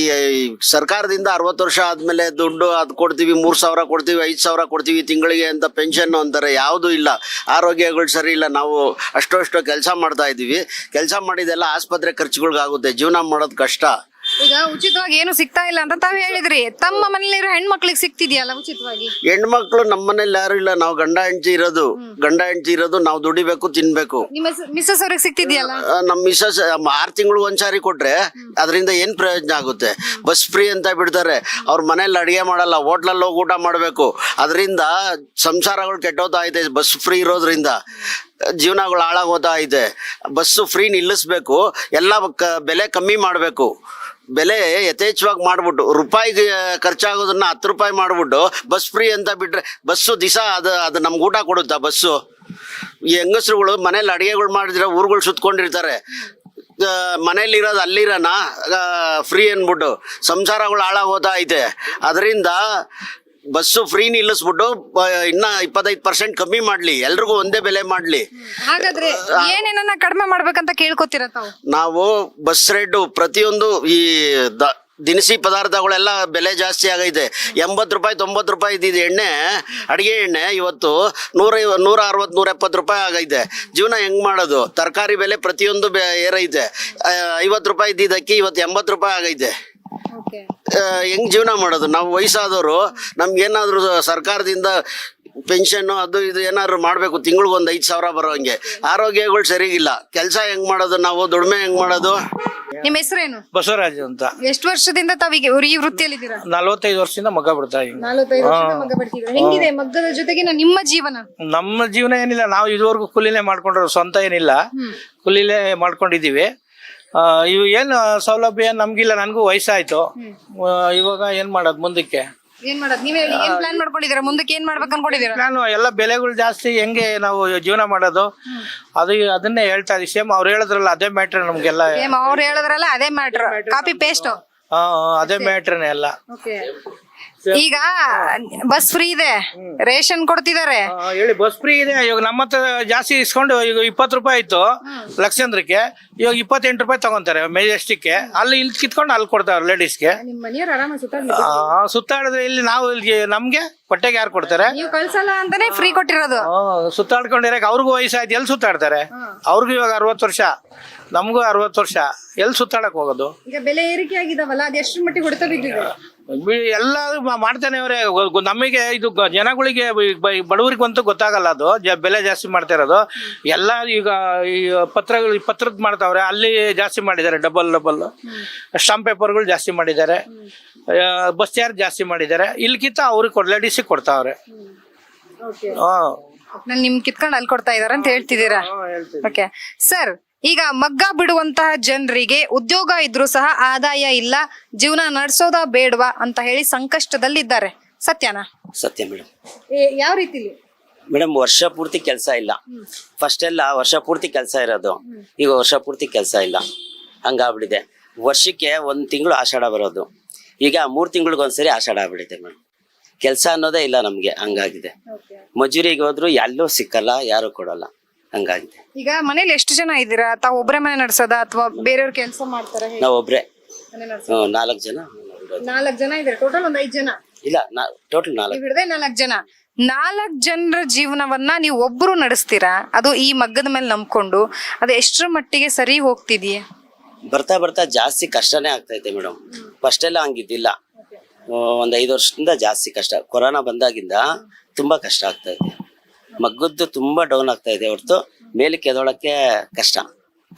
ಸರ್ಕಾರದಿಂದ ಅರವತ್ತು ವರ್ಷ ಆದಮೇಲೆ ದುಡ್ಡು ಅದು ಕೊಡ್ತೀವಿ, ಮೂರ್ ಸಾವಿರ ಕೊಡ್ತೀವಿ, ಐದ್ ಸಾವಿರ ಕೊಡ್ತೀವಿ ತಿಂಗಳಿಗೆ ಅಂತ ಪೆನ್ಷನ್ ಅಂತಾರೆ, ಯಾವುದೂ ಇಲ್ಲ. ಆರೋಗ್ಯಗಳು ಸರಿ ಇಲ್ಲ. ನಾವು ಅಷ್ಟೋ ಅಷ್ಟೋ ಕೆಲಸ ಮಾಡ್ತಾ ಇದ್ದೀವಿ ಕೆಲಸ ಮಾಡಿದೆಲ್ಲ ಆಸ್ಪತ್ರೆ ಖರ್ಚುಗಳಿಗಾಗುತ್ತೆ. ಜೀವನ ಮಾಡೋದು ಕಷ್ಟ. ಈಗ ಉಚಿತವಾಗಿ ಏನು ಸಿಗ್ತಾ ಇಲ್ಲ ಅಂತ ತಾವ್ ಹೇಳಿದ್ರಿ. ತಮ್ಮ ಮನೇಲಿರೋ ಹೆಣ್ಮಕ್ಳಿಗೆ ಸಿಗ್ತಿದ್ಯಲ್ಲ ಉಚಿತವಾಗಿ? ಹೆಣ್ಮಕ್ಳು ನಮ್ಮ ಮನೇಲಿ ಯಾರು ಇಲ್ಲ. ನಾವು ಗಂಡ ಹೆಂಡತಿ ಇರೋದು. ಗಂಡ ಹೆಂಡತಿ ಇರೋದು. ನಾವು ದುಡಿಬೇಕು ತಿನ್ಬೇಕು. ನಿಮ್ಮ ಮಿಸ್ಸಸ್ ಅವ್ರಿಗೆ ಸಿಗ್ತಿದ್ಯಲ್ಲ? ಆ, ನಮ್ ಮಿಸಸ್ ಆರ್ ತಿಂಗಳು ಒಂದ್ಸಾರಿ ಕೊಟ್ರೆ ಅದರಿಂದ ಏನ್ ಪ್ರಯೋಜನ ಆಗುತ್ತೆ? ಬಸ್ ಫ್ರೀ ಅಂತ ಬಿಡ್ತಾರೆ. ಅವ್ರ ಮನೇಲಿ ಅಡಿಗೆ ಮಾಡಲ್ಲ. ಹೋಟ್ಲಲ್ಲಿ ಹೋಗಿ ಊಟ ಮಾಡಬೇಕು. ಅದರಿಂದ ಸಂಸಾರಗಳು ಕೆಟ್ಟೋತಾ ಇದೆ. ಬಸ್ ಫ್ರೀ ಇರೋದ್ರಿಂದ ಜೀವನಗಳು ಹಾಳಾಗೋತಾ ಇದೆ. ಬಸ್ಸು ಫ್ರೀ ನಿಲ್ಲಿಸ್ಬೇಕು. ಎಲ್ಲ ಕ- ಬೆಲೆ ಕಮ್ಮಿ ಮಾಡಬೇಕು. ಬೆಲೆ ಯಥೇಚ್ಛವಾಗಿ ಮಾಡ್ಬಿಟ್ಟು ರೂಪಾಯಿಗೆ ಖರ್ಚಾಗೋದನ್ನ ಹತ್ತು ರೂಪಾಯಿ ಮಾಡ್ಬಿಟ್ಟು, ಬಸ್ ಫ್ರೀ ಅಂತ ಬಿಟ್ರೆ, ಬಸ್ಸು ದಿಸ ಅದು ಅದು ನಮ್ಗೆ ಊಟ ಕೊಡುತ್ತಾ ಬಸ್ಸು? ಈ ಹೆಂಗಸ್ರುಗಳು ಮನೇಲಿ ಅಡಿಗೆಗಳು ಮಾಡಿದ್ರೆ ಊರುಗಳು ಸುತ್ಕೊಂಡಿರ್ತಾರೆ. ಮನೇಲಿ ಇರೋದು ಅಲ್ಲಿರೋಣ ಫ್ರೀ ಅಂದ್ಬಿಟ್ಟು ಸಂಸಾರಗಳು ಹಾಳಾಗೋತಾ ಐತೆ ಅದರಿಂದ ಬಸ್ಸು ಫ್ರೀ ನಿಲ್ಲಿಸ್ಬಿಟ್ಟು ಇನ್ನ ಇಪ್ಪತ್ತೈದು ಪರ್ಸೆಂಟ್ ಕಮ್ಮಿ ಮಾಡ್ಲಿ ಎಲ್ರಿಗೂ ಒಂದೇ ಬೆಲೆ ಮಾಡ್ಲಿ. ಹಾಗಾದ್ರೆ ಏನೇನನ್ನ ಕಡಿಮೆ ಮಾಡ್ಬೇಕಂತ ಕೇಳ್ಕೊತೀರ ತಾವು? ನಾವು ಬಸ್ ರೇಟು ಪ್ರತಿಯೊಂದು ಈ ದ ದಿನಸಿ ಪದಾರ್ಥಗಳೆಲ್ಲ ಬೆಲೆ ಜಾಸ್ತಿ ಆಗೈತೆ. ಎಂಬತ್ತು ರೂಪಾಯಿ ತೊಂಬತ್ತು ರೂಪಾಯಿ ಇದ್ದಿದ್ದು ಎಣ್ಣೆ ಅಡಿಗೆ ಎಣ್ಣೆ ಇವತ್ತು ನೂರ ನೂರ ಅರವತ್ತು ನೂರ ಎಪ್ಪತ್ತು ರೂಪಾಯಿ ಆಗೈತೆ. ಜೀವನ ಹೆಂಗ್ ಮಾಡೋದು? ತರಕಾರಿ ಬೆಲೆ ಪ್ರತಿಯೊಂದು ಬೆ ಏರೈತೆ. ಐವತ್ತು ರೂಪಾಯಿ ಇದ್ದಿದ್ದಕ್ಕೆ ಇವತ್ತು ಎಂಬತ್ತು ರೂಪಾಯಿ ಆಗೈತೆ. ಹೆಂಗ್ ಜೀವನ ಮಾಡೋದು? ನಾವು ವಯಸ್ಸಾದವರು ನಮ್ಗೇನಾದ್ರು ಸರ್ಕಾರದಿಂದ ಪೆನ್ಷನ್ ಅದು ಇದು ಏನಾದ್ರು ಮಾಡಬೇಕು ತಿಂಗಳಿಗೆ ಒಂದ್ ಐದ್ ಸಾವಿರ ಬರೋಂಗೆ ಆರೋಗ್ಯಗಳು ಸರಿಗಿಲ್ಲ. ಕೆಲಸ ಹೆಂಗ್ ಮಾಡೋದು? ನಾವು ದುಡಿಮೆ ಹೆಂಗ್ ಮಾಡೋದು? ನಿಮ್ಮ ಹೆಸರೇನು? ಬಸವರಾಜ್ ಅಂತ. ಎಷ್ಟು ವರ್ಷದಿಂದ ತಾವೀಗ ಈ ವೃತ್ತಿಯಲ್ಲಿ ನಲವತ್ತೈದು ವರ್ಷದಿಂದ ಮಗ ಬಿಡ್ತಾ ಇದ್ದೀನಿ ನಲವತ್ತೈದು ವರ್ಷದಿಂದ ಮಗ ಬಿಡ್ತಿದ್ದೀರಾ? ಹೆಂಗಿದೆ? ಮಗ್ಗದ ಜೊತೆಗೆ ನಿಮ್ಮ ಜೀವನ? ನಮ್ಮ ಜೀವನ ಏನಿಲ್ಲ. ನಾವು ಇದುವರೆಗೂ ಕೂಲಿನೇ ಮಾಡ್ಕೊಂಡ್ರು ಸ್ವಂತ ಏನಿಲ್ಲ. ಕೂಲಿಲೇ ಮಾಡ್ಕೊಂಡಿದೀವಿ ಇವು ಏನ್ ಸೌಲಭ್ಯ ನಮ್ಗಿಲ್ಲ ನನಗೂ ವಯಸ್ಸಾಯ್ತು. ಆ, ಇವಾಗ ಏನ್ ಮಾಡೋದು ಮುಂದಕ್ಕೆ? ಏನ್ ಮಾಡೋದು? ನೀವೇ ಹೇಳಿ ಏನ್ ಪ್ಲಾನ್ ಮಾಡ್ಕೊಂಡಿದೀರಾ ಮುಂದಕ್ಕೆ ಏನ್ ಮಾಡ್ಬೇಕು ಅನ್ಕೊಂಡಿದೀರಾ ನಾನು ಎಲ್ಲ ಬೆಲೆಗಳು ಜಾಸ್ತಿ ಹೆಂಗೆ ನಾವು ಜೀವನ ಮಾಡೋದು? ಅದು ಅದನ್ನೇ ಹೇಳ್ತಾ ಇದೀವಿ ಸೇಮ್ ಅವ್ರು ಹೇಳಿದ್ರಲ್ಲ ಅದೇ ಮ್ಯಾಟ್ರ್ ನಮ್ಗೆಲ್ಲ. ಏಮ್ ಅವ್ರು ಹೇಳಿದ್ರಲ್ಲ ಅದೇ ಮ್ಯಾಟ್ರ್ ಕಾಪಿ ಪೇಸ್ಟ್ ಆ, ಅದೇ ಮ್ಯಾಟ್ರನೇ ಎಲ್ಲ. ಈಗ ಬಸ್ ಫ್ರೀ ಇದೆ. ರೇಷನ್ ಕೊಡ್ತಿದ್ದಾರೆ. ಆ, ಹೇಳಿ ಬಸ್ ಫ್ರೀ ಇದೆ. ಇವಾಗ ನಮ್ಮ ಹತ್ರ ಜಾಸ್ತಿ ಇಸ್ಕೊಂಡು ಈಗ ಇಪ್ಪತ್ತು ರೂಪಾಯಿ ಆಯ್ತು ಲಕ್ಷಂದ್ರಕ್ಕೆ ಇವಾಗ ಇಪ್ಪತ್ತೆಂಟು ರೂಪಾಯಿ ತಗೊಂತಾರೆ ಮೆಜೆಸ್ಟಿಕ್ಗೆ. ಅಲ್ಲಿ ಇಲ್ಲಿ ಕಿತ್ಕೊಂಡು ಅಲ್ಲಿ ಕೊಡ್ತಾರೆ ಲೇಡೀಸ್ಗೆ ನಿಮ್ ಮನೆಯವ್ರು ಆರಾಮ ಸುತ್ತಾಡ್ಲಿ ಆ, ಸುತ್ತಾಡಿದ್ರೆ ಇಲ್ಲಿ ನಾವು ಇಲ್ಲಿ ನಮ್ಗೆ ಹೊಟ್ಟೆಗೆ ಯಾರು ಕೊಡ್ತಾರೆ? ನೀವು ಕಳ್ಸಲ್ಲ ಅಂತಾನೆ ಫ್ರೀ ಕೊಟ್ಟಿರೋದು. ಆ, ಸುತ್ತಾಡ್ಕೊಂಡಿರಕ್ಕೆ ಅವ್ರಿಗೂ ವಯಸ್ಸಾಯ್ತು. ಎಲ್ಲಿ ಸುತ್ತಾಡ್ತಾರೆ? ಅವ್ರಿಗೂ ಇವಾಗ ಅರವತ್ ವರ್ಷ. ನಮಗೂ ಅರವತ್ತು ವರ್ಷ. ಎಲ್ಲಿ ಸುತ್ತಾಡಕ್ ಹೋಗೋದು? ಈಗ ಬೆಲೆ ಏರಿಕೆ ಆಗಿದಾವಲ್ಲ ಅದು ಎಷ್ಟು ಮಟ್ಟಿಗೆ ಹೊಡೆತ ಬಿದ್ದಿದೆ ಮಾ- ಮಾಡ್ತಾನೆ ಅವರೇ. ನಮಗೆ ಇದು ಗ- ಜನಗಳಿಗೆ ಬಡವರಿಗೆ ಬಡವರಿಗಂತೂ ಗೊತ್ತಾಗಲ್ಲ ಅದು. ಜ- ಬೆಲೆ ಜಾಸ್ತಿ ಮಾಡ್ತಾ ಇರೋದು. ಎಲ್ಲ ಈಗ ಈ ಪತ್ರಗಳು ಪತ್ರದ ಮಾಡ್ತಾವ್ರೆ. ಅಲ್ಲಿ ಜಾಸ್ತಿ ಮಾಡಿದ್ದಾರೆ. Double double. ಸ್ಟಾಂಪ್ ಪೇಪರ್ಗಳು ಜಾಸ್ತಿ ಮಾಡಿದ್ದಾರೆ. ಬಸ್ ಚಾರ್ಜ್ ಜಾಸ್ತಿ ಮಾಡಿದ್ದಾರೆ. ಇಲ್ಲಿಗಿಂತ ಅವ್ರಿಗೆ ಕೊಡ್ ಲೇಡೀಸಿಗೆ ಕೊಡ್ತಾವ್ರೆ. ಹಾ. ನಾನು ನಿಮ್ ಕಿತ್ಕೊಂಡು ಅಲ್ಲಿ ಕೊಡ್ತಾ ಇದಾರೆ ಅಂತ ಹೇಳ್ತಿದ್ದೀರಾ? ಓಕೆ ಸರ್ ಈಗ ಮಗ್ಗ ಬಿಡುವಂತಹ ಜನರಿಗೆ ಉದ್ಯೋಗ ಇದ್ರೂ ಸಹ ಆದಾಯ ಇಲ್ಲ ಜೀವನ ನಡೆಸೋದ ಬೇಡವಾ ಅಂತ ಹೇಳಿ ಸಂಕಷ್ಟದಲ್ಲಿದ್ದಾರೆ. ಸತ್ಯನಾ? ಸತ್ಯ ಮೇಡಮ್. ಯಾವ ರೀತಿಲಿ? ಮೇಡಮ್ ವರ್ಷ ಪೂರ್ತಿ ಕೆಲಸ ಇಲ್ಲ. ಫಸ್ಟ್ ಎಲ್ಲ ವರ್ಷ ಪೂರ್ತಿ ಕೆಲಸ ಇರೋದು. ಈಗ ವರ್ಷ ಪೂರ್ತಿ ಕೆಲಸ ಇಲ್ಲ. ಹಂಗಾಗ್ಬಿಟ್ಟಿದೆ. ವರ್ಷಕ್ಕೆ ಒಂದ್ ತಿಂಗಳು ಆಷಾಢ ಬರೋದು. ಈಗ ಮೂರ್ ತಿಂಗಳಿಗೊಂದ್ಸರಿ ಆಷಾಢ ಆಗ್ಬಿಟ್ಟಿದೆ ಮೇಡಮ್. ಕೆಲಸ ಅನ್ನೋದೇ ಇಲ್ಲ ನಮ್ಗೆ. ಹಂಗಾಗಿದೆ. ಮಜೂರಿಗೆ ಹೋದ್ರು ಎಲ್ಲೂ ಸಿಕ್ಕಲ್ಲ ಯಾರು ಕೊಡಲ್ಲ. ಹಂಗಾಗಿದೆ. ಈಗ ಮನೇಲಿ ಎಷ್ಟು ಜನ ಇದ್ದೀರಾ? ತಾವು ಒಬ್ಬರೇ ಮನೆ ನಡೆಸೋದಾ ಅಥವಾ ಬೇರೆಯವ್ರ ಕೆಲಸ ಮಾಡ್ತಾರೆ ನಾವು ಒಬ್ರೆ. ಹ್ಮ್, ನಾಲ್ಕು ಜನ. ನಾಲ್ಕು ಜನ ಇದ್ದಾರೆ? ಟೋಟಲ್ ಒಂದ್ ಐದ್ ಜನ? ಇಲ್ಲ ನಾ ಟೋಟಲ್ ನಾಲ್ಕು. ನೀವು ಹಿಡ್ದೆ ನಾಲ್ಕು ಜನ. ನಾಲ್ಕು ಜನರ ಜೀವನವನ್ನ ನೀವು ಒಬ್ರು ನಡೆಸ್ತೀರಾ? ಅದು ಈ ಮಗ್ಗದ ಮೇಲೆ ನಂಬ್ಕೊಂಡು ಅದು ಎಷ್ಟರ ಮಟ್ಟಿಗೆ ಸರಿ ಹೋಗ್ತಿದೀಯ? ಬರ್ತಾ ಬರ್ತಾ ಜಾಸ್ತಿ ಕಷ್ಟನೇ ಆಗ್ತೈತೆ ಮೇಡಮ್. ಫಸ್ಟ್ ಎಲ್ಲ ಹಂಗಿದ್ದಿಲ್ಲ. ಆ, ಒಂದ್ ಐದು ವರ್ಷದಿಂದ ಜಾಸ್ತಿ ಕಷ್ಟ. ಕೊರೋನಾ ಬಂದಾಗಿಂದ ತುಂಬಾ ಕಷ್ಟ ಆಗ್ತಾ ಇದೆ ಮಗ್ಗದ್ದು ತುಂಬಾ ಡೌನ್ ಆಗ್ತಾ ಇದೆ ಹೊರತು ಮೇಲಕ್ಕೆ ಎದೊಳಕ್ಕೆ ಕಷ್ಟ,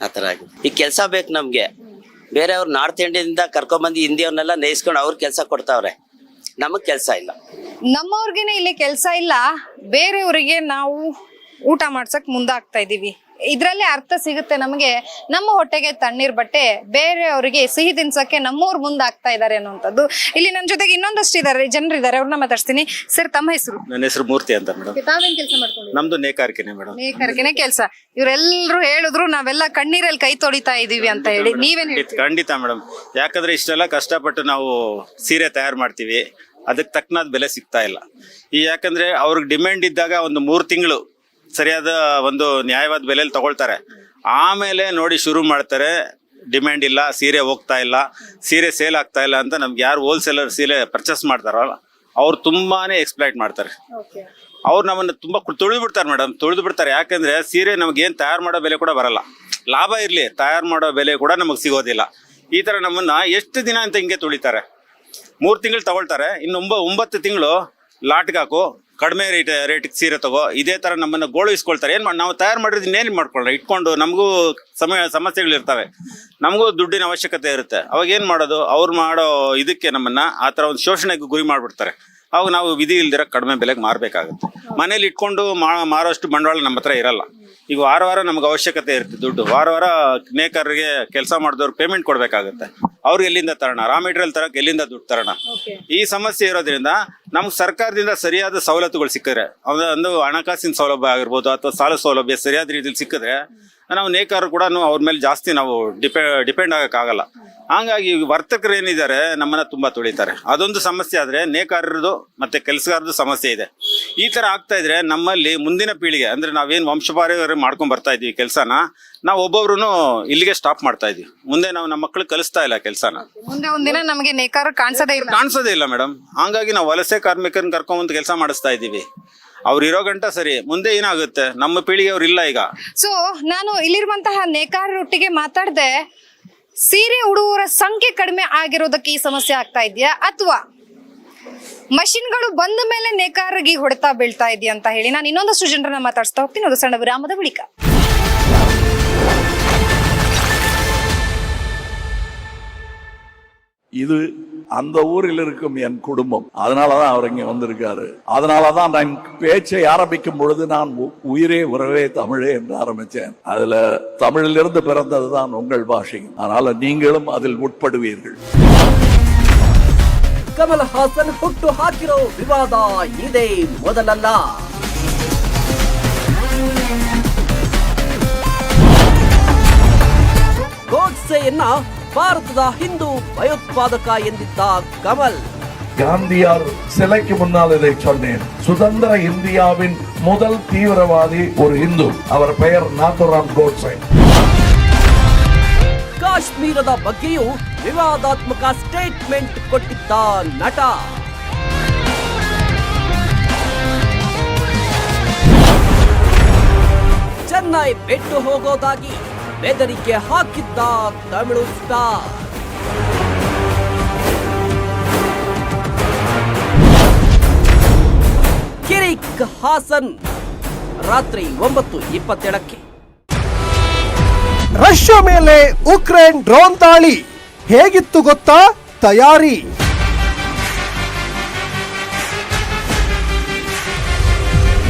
ಆ ಥರ ಈ ಕೆಲಸ ಬೇಕು ನಮ್ಗೆ. ಬೇರೆಯವ್ರು ನಾರ್ತ್ ಇಂಡಿಯಿಂದ ಕರ್ಕೊಂಬಂದು ಹಿಂದಿಯವ್ರನ್ನೆಲ್ಲ ನೇಯಿಸ್ಕೊಂಡು ಅವ್ರ ಕೆಲಸ ಕೊಡ್ತಾವ್ರೆ. ನಮಗ್ ಕೆಲಸ ಇಲ್ಲ. ನಮ್ಮವ್ರಿಗೇನೆ ಇಲ್ಲಿ ಕೆಲಸ ಇಲ್ಲ. ಬೇರೆಯವರಿಗೆ ನಾವು ಊಟ ಮಾಡ್ಸಕ್ ಮುಂದಾಗ್ತಾ ಇದೀವಿ. ಇದ್ರಲ್ಲೇ ಅರ್ಥ ಸಿಗುತ್ತೆ ನಮಗೆ. ನಮ್ಮ ಹೊಟ್ಟೆಗೆ ತಣ್ಣೀರ್ ಬಟ್ಟೆ ಬೇರೆಯವರಿಗೆ ಸಿಹಿ ತಿನ್ಸಕ್ಕೆ ಮುಂದೆ ಮುಂದಾಗ್ತಾ ಇದ್ದಾರೆ ಅನ್ನುವಂಥದ್ದು. ಇಲ್ಲಿ ನನ್ನ ಜೊತೆಗೆ ಇನ್ನೊಂದಷ್ಟು ಇದಾರೆ ಜನರಿದ್ದಾರೆ ಅವ್ರನ್ನ ಮಾತಾಡ್ತೀನಿ ಸರ್ ತಮ್ಮ ಹೆಸರು? ನನ್ನ ಹೆಸರು ಮೂರ್ತಿ ಅಂತ ಮೇಡಮ್. ತಾವೇನ್ ಕೆಲಸ ಮಾಡ್ಕೊಂಡು ನಮ್ದು ನೇಕಾರಿಕೆನೆ ಮೇಡಮ್. ನೇಕಾರಿಕೆನೆ ಕೆಲಸ. ಇವರೆಲ್ಲರೂ ಹೇಳಿದ್ರು ನಾವೆಲ್ಲ ಕಣ್ಣೀರಲ್ಲಿ ಕೈ ತೊಳಿತಾ ಇದೀವಿ ಅಂತ ಹೇಳಿ. ನೀವೇನ್ ಹೇಳ್ತೀರಿ? ಖಂಡಿತ ಮೇಡಮ್. ಯಾಕಂದ್ರೆ ಇಷ್ಟೆಲ್ಲ ಕಷ್ಟಪಟ್ಟು ನಾವು ಸೀರೆ ತಯಾರು ಮಾಡ್ತೀವಿ ಅದಕ್ಕೆ ತಕ್ಕನಾದ ಬೆಲೆ ಸಿಗ್ತಾ ಇಲ್ಲ. ಈ ಯಾಕಂದ್ರೆ ಅವ್ರಿಗೆ ಡಿಮ್ಯಾಂಡ್ ಇದ್ದಾಗ ಒಂದು ಮೂರು ತಿಂಗಳು ಸರಿಯಾದ ಒಂದು ನ್ಯಾಯವಾದ ಬೆಲೆಯಲ್ಲಿ ತಗೊಳ್ತಾರೆ. ಆಮೇಲೆ ನೋಡಿ ಶುರು ಮಾಡ್ತಾರೆ ಡಿಮ್ಯಾಂಡ್ ಇಲ್ಲ ಸೀರೆ ಹೋಗ್ತಾ ಇಲ್ಲ ಸೀರೆ ಸೇಲ್ ಆಗ್ತಾ ಇಲ್ಲ ಅಂತ ನಮ್ಗೆ ಯಾರು ಹೋಲ್ಸೇಲರ್ ಸೀರೆ ಪರ್ಚೇಸ್ ಮಾಡ್ತಾರಲ್ಲ ಅವ್ರು ತುಂಬಾನೇ ಎಕ್ಸ್ಪ್ಲೈಟ್ ಮಾಡ್ತಾರೆ. ಅವ್ರು ನಮ್ಮನ್ನ ತುಂಬಾ ತುಳಿದು ಬಿಡ್ತಾರೆ ಮೇಡಮ್ ತುಳಿದು ಬಿಡ್ತಾರೆ. ಯಾಕಂದ್ರೆ ಸೀರೆ ನಮ್ಗೆ ಏನ್ ತಯಾರು ಮಾಡೋ ಬೆಲೆ ಕೂಡ ಬರಲ್ಲ. ಲಾಭ ಇರಲಿ ತಯಾರು ಮಾಡೋ ಬೆಲೆ ಕೂಡ ನಮಗೆ ಸಿಗೋದಿಲ್ಲ. ಈ ತರ ನಮ್ಮನ್ನ ಎಷ್ಟು ದಿನ ಅಂತ ಹಿಂಗೆ ತುಳಿತಾರೆ. ಮೂರು ತಿಂಗಳು ತಗೊಳ್ತಾರೆ ಇನ್ನೊಂಬ ಒಂಬ ಒಂಬತ್ತು ತಿಂಗಳು ಲಾಟ್ಗೆ ಹಾಕು ಕಡಿಮೆ ರೇಟ್ ರೇಟಿಗೆ ಸೀರೆ ತಗೋ, ಇದೇ ತರ ನಮ್ಮನ್ನ ಗೋಳು ಇಸ್ಕೊಳ್ತಾರೆ ಏನ್ ಮಾಡಿ ನಾವು ತಯಾರು ಮಾಡಿದ್ರೆ ಇನ್ನೇನು ಮಾಡ್ಕೊಳ್ಳೋಣ ಇಟ್ಕೊಂಡು ನಮಗೂ ಸಮಯ, ಸಮಸ್ಯೆಗಳಿರ್ತವೆ. ನಮಗೂ ದುಡ್ಡಿನ ಅವಶ್ಯಕತೆ ಇರುತ್ತೆ. ಅವಾಗ ಏನು ಮಾಡೋದು? ಅವ್ರು ಮಾಡೋ ಇದಕ್ಕೆ ನಮ್ಮನ್ನ ಆ ಥರ ಒಂದು ಶೋಷಣೆಗೆ ಗುರಿ ಮಾಡ್ಬಿಡ್ತಾರೆ. ಅವಾಗ ನಾವು ವಿಧಿ ಇಲ್ದಿರ ಕಡಿಮೆ ಬೆಲೆಗೆ ಮಾರಬೇಕಾಗುತ್ತೆ. ಮನೇಲಿ ಇಟ್ಕೊಂಡು ಮಾರೋಷ್ಟು ಬಂಡವಾಳ ನಮ್ಮ ಹತ್ರ ಇರಲ್ಲ. ಈಗ ವಾರ ವಾರ ನಮ್ಗೆ ಅವಶ್ಯಕತೆ ಇರುತ್ತೆ ದುಡ್ಡು. ವಾರ ವಾರ ನೇಕಾರರಿಗೆ ಕೆಲಸ ಮಾಡಿದವ್ರು ಪೇಮೆಂಟ್ ಕೊಡಬೇಕಾಗುತ್ತೆ. ಅವ್ರಿಗೆ ಎಲ್ಲಿಂದ ತರೋಣ? ರಾ ಮೆಟೀರಿಯಲ್ ತರಕ್ಕೆ ಎಲ್ಲಿಂದ ದುಡ್ಡು ತರೋಣ? ಈ ಸಮಸ್ಯೆ ಇರೋದ್ರಿಂದ ನಮ್ಗೆ ಸರ್ಕಾರದಿಂದ ಸರಿಯಾದ ಸವಲತ್ತುಗಳು ಸಿಕ್ಕಿದ್ರೆ ಒಂದು ಹಣಕಾಸಿನ ಸೌಲಭ್ಯ ಆಗಿರ್ಬೋದು ಅಥವಾ ಸಾಲ ಸೌಲಭ್ಯ ಸರಿಯಾದ ರೀತಿಯಲ್ಲಿ ಸಿಕ್ಕಿದ್ರೆ ನಾವು ನೇಕಾರರು ಕೂಡ ಅವ್ರ ಮೇಲೆ ಜಾಸ್ತಿ ನಾವು ಡಿಪೆ ಡಿಪೆಂಡ್ ಆಗಕ್ಕಾಗಲ್ಲ ಹಂಗಾಗಿ ವರ್ತಕರು ಏನಿದ್ದಾರೆ ನಮ್ಮನ್ನ ತುಂಬಾ ತುಳಿತಾರೆ. ಅದೊಂದು ಸಮಸ್ಯೆ ಆದ್ರೆ ನೇಕಾರರದು ಮತ್ತೆ ಕೆಲಸಗಾರರದು ಸಮಸ್ಯೆ ಇದೆ. ಈ ತರ ಆಗ್ತಾ ಇದ್ರೆ ನಮ್ಮಲ್ಲಿ ಮುಂದಿನ ಪೀಳಿಗೆ ಅಂದ್ರೆ ನಾವೇನ್ ವಂಶಪಾರ ಮಾಡ್ಕೊಂಡ್ ಬರ್ತಾ ಇದೀವಿ ಕೆಲಸನ ನಾವು ಒಬ್ಬೊಬ್ರು ಇಲ್ಲಿಗೆ ಸ್ಟಾಪ್ ಮಾಡ್ತಾ ಇದೀವಿ. ಮುಂದೆ ನಾವು ನಮ್ಮ ಮಕ್ಕಳು ಕಲಿಸ್ತಾ ಇಲ್ಲ ಕೆಲಸನ. ಮುಂದೆ ಒಂದಿನ ನಮಗೆ ನೇಕಾರ ಕಾಣಿಸೋದೇ ಇಲ್ಲ. ಕಾಣಿಸೋದೇ ಇಲ್ಲ ಮೇಡಮ್. ಹಂಗಾಗಿ ನಾವು ವಲಸೆ ಕಾರ್ಮಿಕರನ್ನ ಕರ್ಕೊಂಡ್ ಕೆಲಸ ಮಾಡಿಸ್ತಾ ಇದೀವಿ ಅವ್ರು ಇರೋ ಗಂಟ ಸರಿ ಮುಂದೆ ಏನಾಗುತ್ತೆ? ನಮ್ಮ ಪೀಳಿಗೆ ಅವ್ರು ಇಲ್ಲ ಈಗ. ಸೊ ನಾನು ಇಲ್ಲಿರುವಂತಹ ನೇಕಾರರೊಟ್ಟಿಗೆ ಮಾತಾಡ್ದೆ ಸೀರೆ ಉಡುವವರ ಸಂಖ್ಯೆ ಕಡಿಮೆ ಆಗಿರೋದಕ್ಕೆ ಈ ಸಮಸ್ಯೆ ಆಗ್ತಾ ಇದೆಯಾ? ಅಥವಾ ಮಷಿನ್ಗಳು ಬಂದ ಮೇಲೆ ನೇಕಾರರಿಗೆ ಹೊಡೆತಾ ಬೀಳ್ತಾ ಇದೆಯಾ ಅಂತ ಹೇಳಿ ನಾನು ಇನ್ನೊಂದಷ್ಟು ಜನರನ್ನ ಮಾತಾಡಿಸ್ತಾ ಹೋಗ್ತೀನಿ. ಅದು ಸಣ್ಣ ವಿರಾಮದ ಬಳಿಕ. இது அந்த ஊரில் இருக்கும் என் குடும்பம் அதனாலதான் அவர் இங்க வந்திருக்காரு அதனாலதான் நான் பேச்சை ஆரம்பிக்கும் பொழுது நான் உ- உயிரே உறவே தமிழே என்று ஆரம்பிச்சேன் அதுல தமிழிலிருந்து பிறந்ததுதான் உங்கள் பாஷை அதனால நீங்களும் அதில் உட்படுவீர்கள் ಕಮಲ್ ಹಾಸನ್ ಹುಟ್ಟು ಹಾಕಿರೋ ವಿವಾದ ಇದೇ ಮೊದಲಲ್ಲ ಗೋಡ್ಸೆಯನ್ನ ಭಾರತದ ಹಿಂದೂ ಭಯೋತ್ಪಾದಕ ಎಂದಿದ್ದ ಕಮಲ್ காந்தியார் சிலைக்கு முன்னால் இதை சொன்னேன் சுதந்திர இந்தியாவின் முதல் தீவிரவாதி ஒரு இந்து அவர் பெயர் நாத்துராம் கோட்சே ಕಾಶ್ಮೀರದ ಬಗ್ಗೆಯೂ ವಿವಾದಾತ್ಮಕ ಸ್ಟೇಟ್ಮೆಂಟ್ ಕೊಟ್ಟಿದ್ದ ನಟ ಚೆನ್ನೈ ಬಿಟ್ಟು ಹೋಗೋದಾಗಿ ಬೆದರಿಕೆ ಹಾಕಿದ್ದ ತಮಿಳು ಸ್ಟಾರ್. ಕಿರಿಕ್ ಹಾಸನ್, ರಾತ್ರಿ ಒಂಬತ್ತು ಇಪ್ಪತ್ತೇಳಕ್ಕೆ. ರಷ್ಯಾ ಮೇಲೆ ಉಕ್ರೇನ್ ಡ್ರೋನ್ ದಾಳಿ. ಹೇಗಿತ್ತು ಗೊತ್ತಾ? ತಯಾರಿ.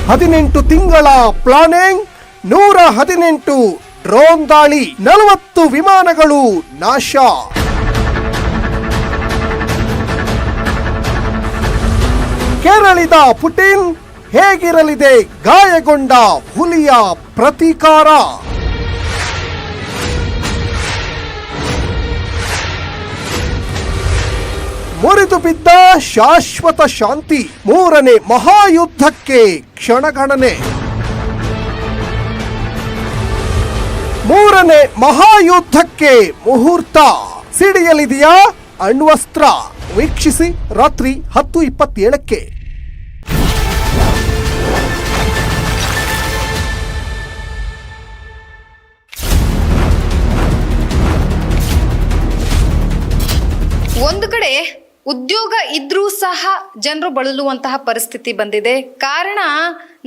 ಹದಿನೆಂಟು ತಿಂಗಳ ಪ್ಲಾನಿಂಗ್, ನೂರ ಹದಿನೆಂಟು ಡ್ರೋನ್ ದಾಳಿ, ನಲವತ್ತು ವಿಮಾನಗಳು ನಾಶ. ಕೇರಳಿದ ಪುಟಿನ್ ಹೇಗಿರಲಿದೆ? ಗಾಯಗೊಂಡ ಹುಲಿಯ ಪ್ರತೀಕಾರ. ಮುರಿದು ಬಿದ್ದ ಶಾಶ್ವತ ಶಾಂತಿ, ಮೂರನೇ ಮಹಾಯುದ್ಧಕ್ಕೆ ಕ್ಷಣಗಣನೆ. ಮೂರನೇ ಮಹಾಯುದ್ಧಕ್ಕೆ ಮುಹೂರ್ತ. ಸಿಡಿಯಲಿದೆಯಾ? ಅಣ್ವಸ್ತ್ರ. ವೀಕ್ಷಿಸಿ, ರಾತ್ರಿ ಹತ್ತು ಇಪ್ಪತ್ತೇಳಕ್ಕೆ. ಒಂದು ಕಡೆ ಉದ್ಯೋಗ ಇದ್ರೂ ಸಹ ಜನರು ಬಳಲುವಂತಹ ಪರಿಸ್ಥಿತಿ ಬಂದಿದೆ. ಕಾರಣ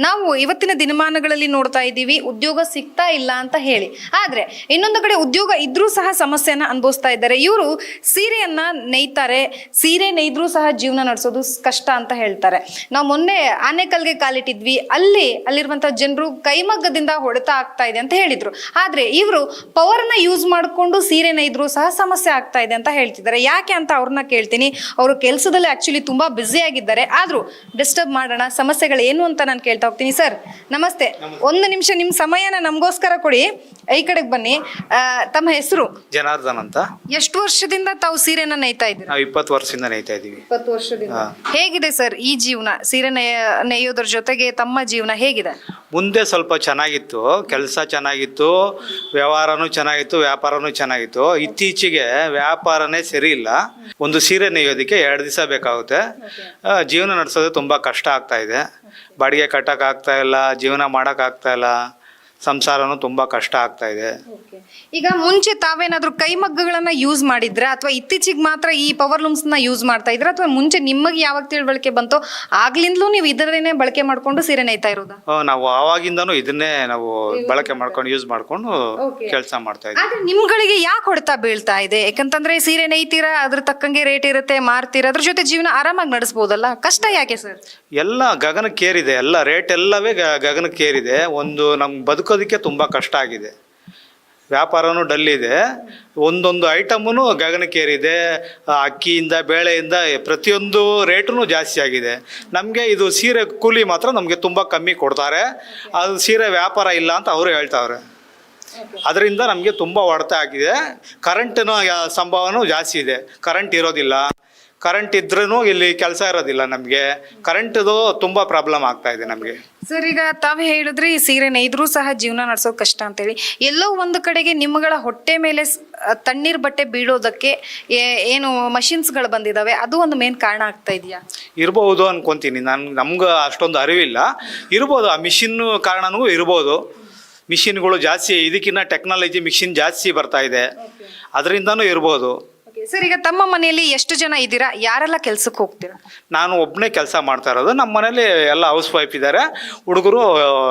ನಾವು ಇವತ್ತಿನ ದಿನಮಾನಗಳಲ್ಲಿ ನೋಡ್ತಾ ಇದ್ದೀವಿ, ಉದ್ಯೋಗ ಸಿಗ್ತಾ ಇಲ್ಲ ಅಂತ ಹೇಳಿ. ಆದರೆ ಇನ್ನೊಂದು ಕಡೆ ಉದ್ಯೋಗ ಇದ್ರೂ ಸಹ ಸಮಸ್ಯೆಯನ್ನು ಅನುಭವಿಸ್ತಾ ಇದ್ದಾರೆ. ಇವರು ಸೀರೆಯನ್ನ ನೇಯ್ತಾರೆ, ಸೀರೆ ನೇಯ್ದ್ರೂ ಸಹ ಜೀವನ ನಡೆಸೋದು ಕಷ್ಟ ಅಂತ ಹೇಳ್ತಾರೆ. ನಾವು ಮೊನ್ನೆ ಆನೆಕಲ್ಗೆ ಕಾಲಿಟ್ಟಿದ್ವಿ, ಅಲ್ಲಿ ಅಲ್ಲಿರುವಂಥ ಜನರು ಕೈಮಗ್ಗದಿಂದ ಹೊಡೆತ ಆಗ್ತಾ ಇದೆ ಅಂತ ಹೇಳಿದ್ರು. ಆದ್ರೆ ಇವರು ಪವರ್ನ ಯೂಸ್ ಮಾಡಿಕೊಂಡು ಸೀರೆ ನೇಯ್ದ್ರೂ ಸಹ ಸಮಸ್ಯೆ ಆಗ್ತಾ ಇದೆ ಅಂತ ಹೇಳ್ತಿದ್ದಾರೆ. ಯಾಕೆ ಅಂತ ಅವ್ರನ್ನ ಕೇಳ್ತೀನಿ. ಅವರು ಕೆಲಸದಲ್ಲಿ ಆ್ಯಕ್ಚುಲಿ ತುಂಬಾ ಬ್ಯುಸಿ ಆಗಿದ್ದಾರೆ. ಆದ್ರೂ ಡಿಸ್ಟರ್ಬ್ ಮಾಡೋಣ ಸಮಸ್ಯೆಗಳು ಏನು ಅಂತ ನಾನು ಕೇಳ್ತಾ ಹೋಗ್ತೀನಿ. ಸರ್ ನಮಸ್ತೆ. ಒಂದು ನಿಮಿಷ ನಿಮ್ಮ ಸಮಯನ ನಮಗೋಸ್ಕರ ಕೊಡಿ. ಈ ಕಡೆಗೆ ಬನ್ನಿ. ಆ, ತಮ್ಮ ಹೆಸರು? ಜನಾರ್ದನ್ ಅಂತ. ಎಷ್ಟು ವರ್ಷದಿಂದ ತಾವು ಸೀರೆನ ನೇಯ್ತಾ ಇದ್ದೀವಿ ನಾವು ಇಪ್ಪತ್ತು ವರ್ಷದಿಂದ ನೇಯ್ತಾ ಇದ್ದೀವಿ. ಇಪ್ಪತ್ತು ವರ್ಷದಿಂದ. ಹೇಗಿದೆ ಸರ್ ಈ ಜೀವನ? ಸೀರೆ ನೇಯ- ನೇಯೋದ್ರ ಜೊತೆಗೆ ತಮ್ಮ ಜೀವನ ಹೇಗಿದೆ? ಮುಂದೆ ಸ್ವಲ್ಪ ಚೆನ್ನಾಗಿತ್ತು ಕೆಲಸ ಚೆನ್ನಾಗಿತ್ತು ವ್ಯವಹಾರನೂ ಚೆನ್ನಾಗಿತ್ತು ವ್ಯಾಪಾರನೂ ಚೆನ್ನಾಗಿತ್ತು. ಇತ್ತೀಚೆಗೆ ವ್ಯಾಪಾರನೇ ಸರಿ ಇಲ್ಲ. ಒಂದು ಸೀರೆ ನೇಯೋದಕ್ಕೆ ಎರಡು ದಿವಸ ಬೇಕಾಗುತ್ತೆ. ಆ, ಜೀವನ ನಡೆಸೋದು ತುಂಬ ಕಷ್ಟ ಆಗ್ತಾ ಇದೆ. ಬಾಡಿಗೆ ಕಟ್ಟಕ್ಕೆ ಆಗ್ತಾ ಇಲ್ಲ ಜೀವನ ಮಾಡಕ್ ಆಗ್ತಾ ಇಲ್ಲ. ಸಂಸಾರನೂ ತುಂಬಾ ಕಷ್ಟ ಆಗ್ತಾ ಇದೆ. ಈಗ ಮುಂಚೆ ತಾವೇನಾದ್ರೂ ಕೈಮಗ್ಗಗಳನ್ನ ಯೂಸ್ ಮಾಡಿದ್ರ? ಅಥವಾ ಇತ್ತೀಚೆಗೆ ಮಾತ್ರ ಈ ಪವರ್ ಲೂಮ್ಸ್ನ ಯೂಸ್ ಮಾಡ್ತಾ ಇದ್ರೆ? ಅಥವಾ ಮುಂಚೆ ನಿಮಗೆ ಯಾವಾಗ ತಿಳುವಳಿಕೆ ಬಂತೋ ಆಗ್ಲಿಂದಲೂ ನೀವು ಇದರನ್ನೇ ಬಳಕೆ ಮಾಡ್ಕೊಂಡು ಸೀರೆ ನೇಯ್ತಾ ಇರೋದು? ನಾವು ಆವಾಗಿಂದನೂ ಇದನ್ನೇ ನಾವು ಬಳಕೆ ಮಾಡ್ಕೊಂಡು ಯೂಸ್ ಮಾಡ್ಕೊಂಡು. ಕೆಲಸ ಮಾಡ್ತಾ ಇದ್ದೀವಿ ಆದ್ರೆ ನಿಮ್ಗಳಿಗೆ ಯಾಕೆ ಹೊಡೆತ ಬೀಳ್ತಾ ಇದೆ? ಯಾಕಂತಂದ್ರೆ ಸೀರೆ ನೇಯ್ತೀರಾ? ಅದ್ರ ತಕ್ಕಂಗೆ ರೇಟ್ ಇರುತ್ತೆ ಮಾರ್ತೀರಾ? ಅದ್ರ ಜೊತೆ ಜೀವನ ಆರಾಮಾಗಿ ನಡೆಸಬಹುದಲ್ಲ ಕಷ್ಟ ಯಾಕೆ ಸರ್? ಎಲ್ಲ ಗಗನಕ್ಕೇರಿದೆ. ಎಲ್ಲ ರೇಟ್ ಎಲ್ಲವೇ ಗ- ಗಗನಕ್ಕೇರಿದೆ. ಒಂದು ನಮ್ಗೆ ಬದುಕೋದಕ್ಕೆ ತುಂಬ ಕಷ್ಟ ಆಗಿದೆ. ವ್ಯಾಪಾರನೂ ಡಲ್ ಇದೆ ಒಂದೊಂದು ಐಟಮೂ ಗಗನಕ್ಕೇರಿದೆ ಅಕ್ಕಿಯಿಂದ, ಬೇಳೆಯಿಂದ ಪ್ರತಿಯೊಂದು ರೇಟೂ ಜಾಸ್ತಿ ಆಗಿದೆ. ನಮಗೆ ಇದು ಸೀರೆ ಕೂಲಿ ಮಾತ್ರ ನಮಗೆ ತುಂಬ ಕಮ್ಮಿ ಕೊಡ್ತಾರೆ. ಅದು ಸೀರೆ ವ್ಯಾಪಾರ ಇಲ್ಲ ಅಂತ ಅವರು ಹೇಳ್ತಾವ್ರೆ. ಅದರಿಂದ ನಮಗೆ ತುಂಬ ಹೊಡೆತ ಆಗಿದೆ. ಕರೆಂಟಿನ ಸಂಭವನೂ ಜಾಸ್ತಿ ಇದೆ. ಕರೆಂಟ್ ಇರೋದಿಲ್ಲ. ಕರೆಂಟ್ ಇದ್ರೂ ಇಲ್ಲಿ ಕೆಲಸ ಇರೋದಿಲ್ಲ ನಮಗೆ. ಕರೆಂಟ್ದು ತುಂಬ ಪ್ರಾಬ್ಲಮ್ ಆಗ್ತಾ ಇದೆ ನಮಗೆ. ಸರ್ ಈಗ ತಾವೇ ಹೇಳಿದ್ರಿ ಸೀರೆ ನೇಯ್ದ್ರೂ ಸಹ ಜೀವನ ನಡೆಸೋದು ಕಷ್ಟ ಅಂತೇಳಿ. ಎಲ್ಲೋ ಒಂದು ಕಡೆಗೆ ನಿಮ್ಮಗಳ ಹೊಟ್ಟೆ ಮೇಲೆ ಸ್- ಆ, ತಣ್ಣೀರ್ ಬಟ್ಟೆ ಬೀಳೋದಕ್ಕೆ ಏ- ಏನು ಮಷಿನ್ಸ್ಗಳು ಬಂದಿದಾವೆ ಅದು ಒಂದು ಮೇನ್ ಕಾರಣ ಆಗ್ತಾ ಇದೆಯಾ? ಇರ್ಬೋದು ಅನ್ಕೊಂತೀನಿ. ನಾನು ನಮ್ಗೆ ಅಷ್ಟೊಂದು ಅರಿವಿಲ್ಲ. ಇರ್ಬೋದು ಆ ಮಿಷಿನ್ ಕಾರಣನೂ ಇರ್ಬೋದು. ಮಿಷಿನ್ಗಳು ಜಾಸ್ತಿ ಇದಕ್ಕಿಂತ ಟೆಕ್ನಾಲಜಿ ಮಿಷಿನ್ ಜಾಸ್ತಿ ಬರ್ತಾ ಇದೆ. ಅದರಿಂದನೂ ಇರ್ಬೋದು. ಸರ್ ಈಗ ತಮ್ಮ ಮನೆಯಲ್ಲಿ ಎಷ್ಟು ಜನ ಇದ್ದೀರಾ? ಯಾರೆಲ್ಲ ಕೆಲ್ಸಕ್ಕೆ ಹೋಗ್ತೀರಾ? ನಾನು ಒಬ್ಬನೇ ಕೆಲಸ ಮಾಡ್ತಾ ಇರೋದು. ನಮ್ಮ ಮನೇಲಿ ಎಲ್ಲ ಹೌಸ್ ವೈಫ್ ಇದ್ದಾರೆ. ಹುಡುಗರು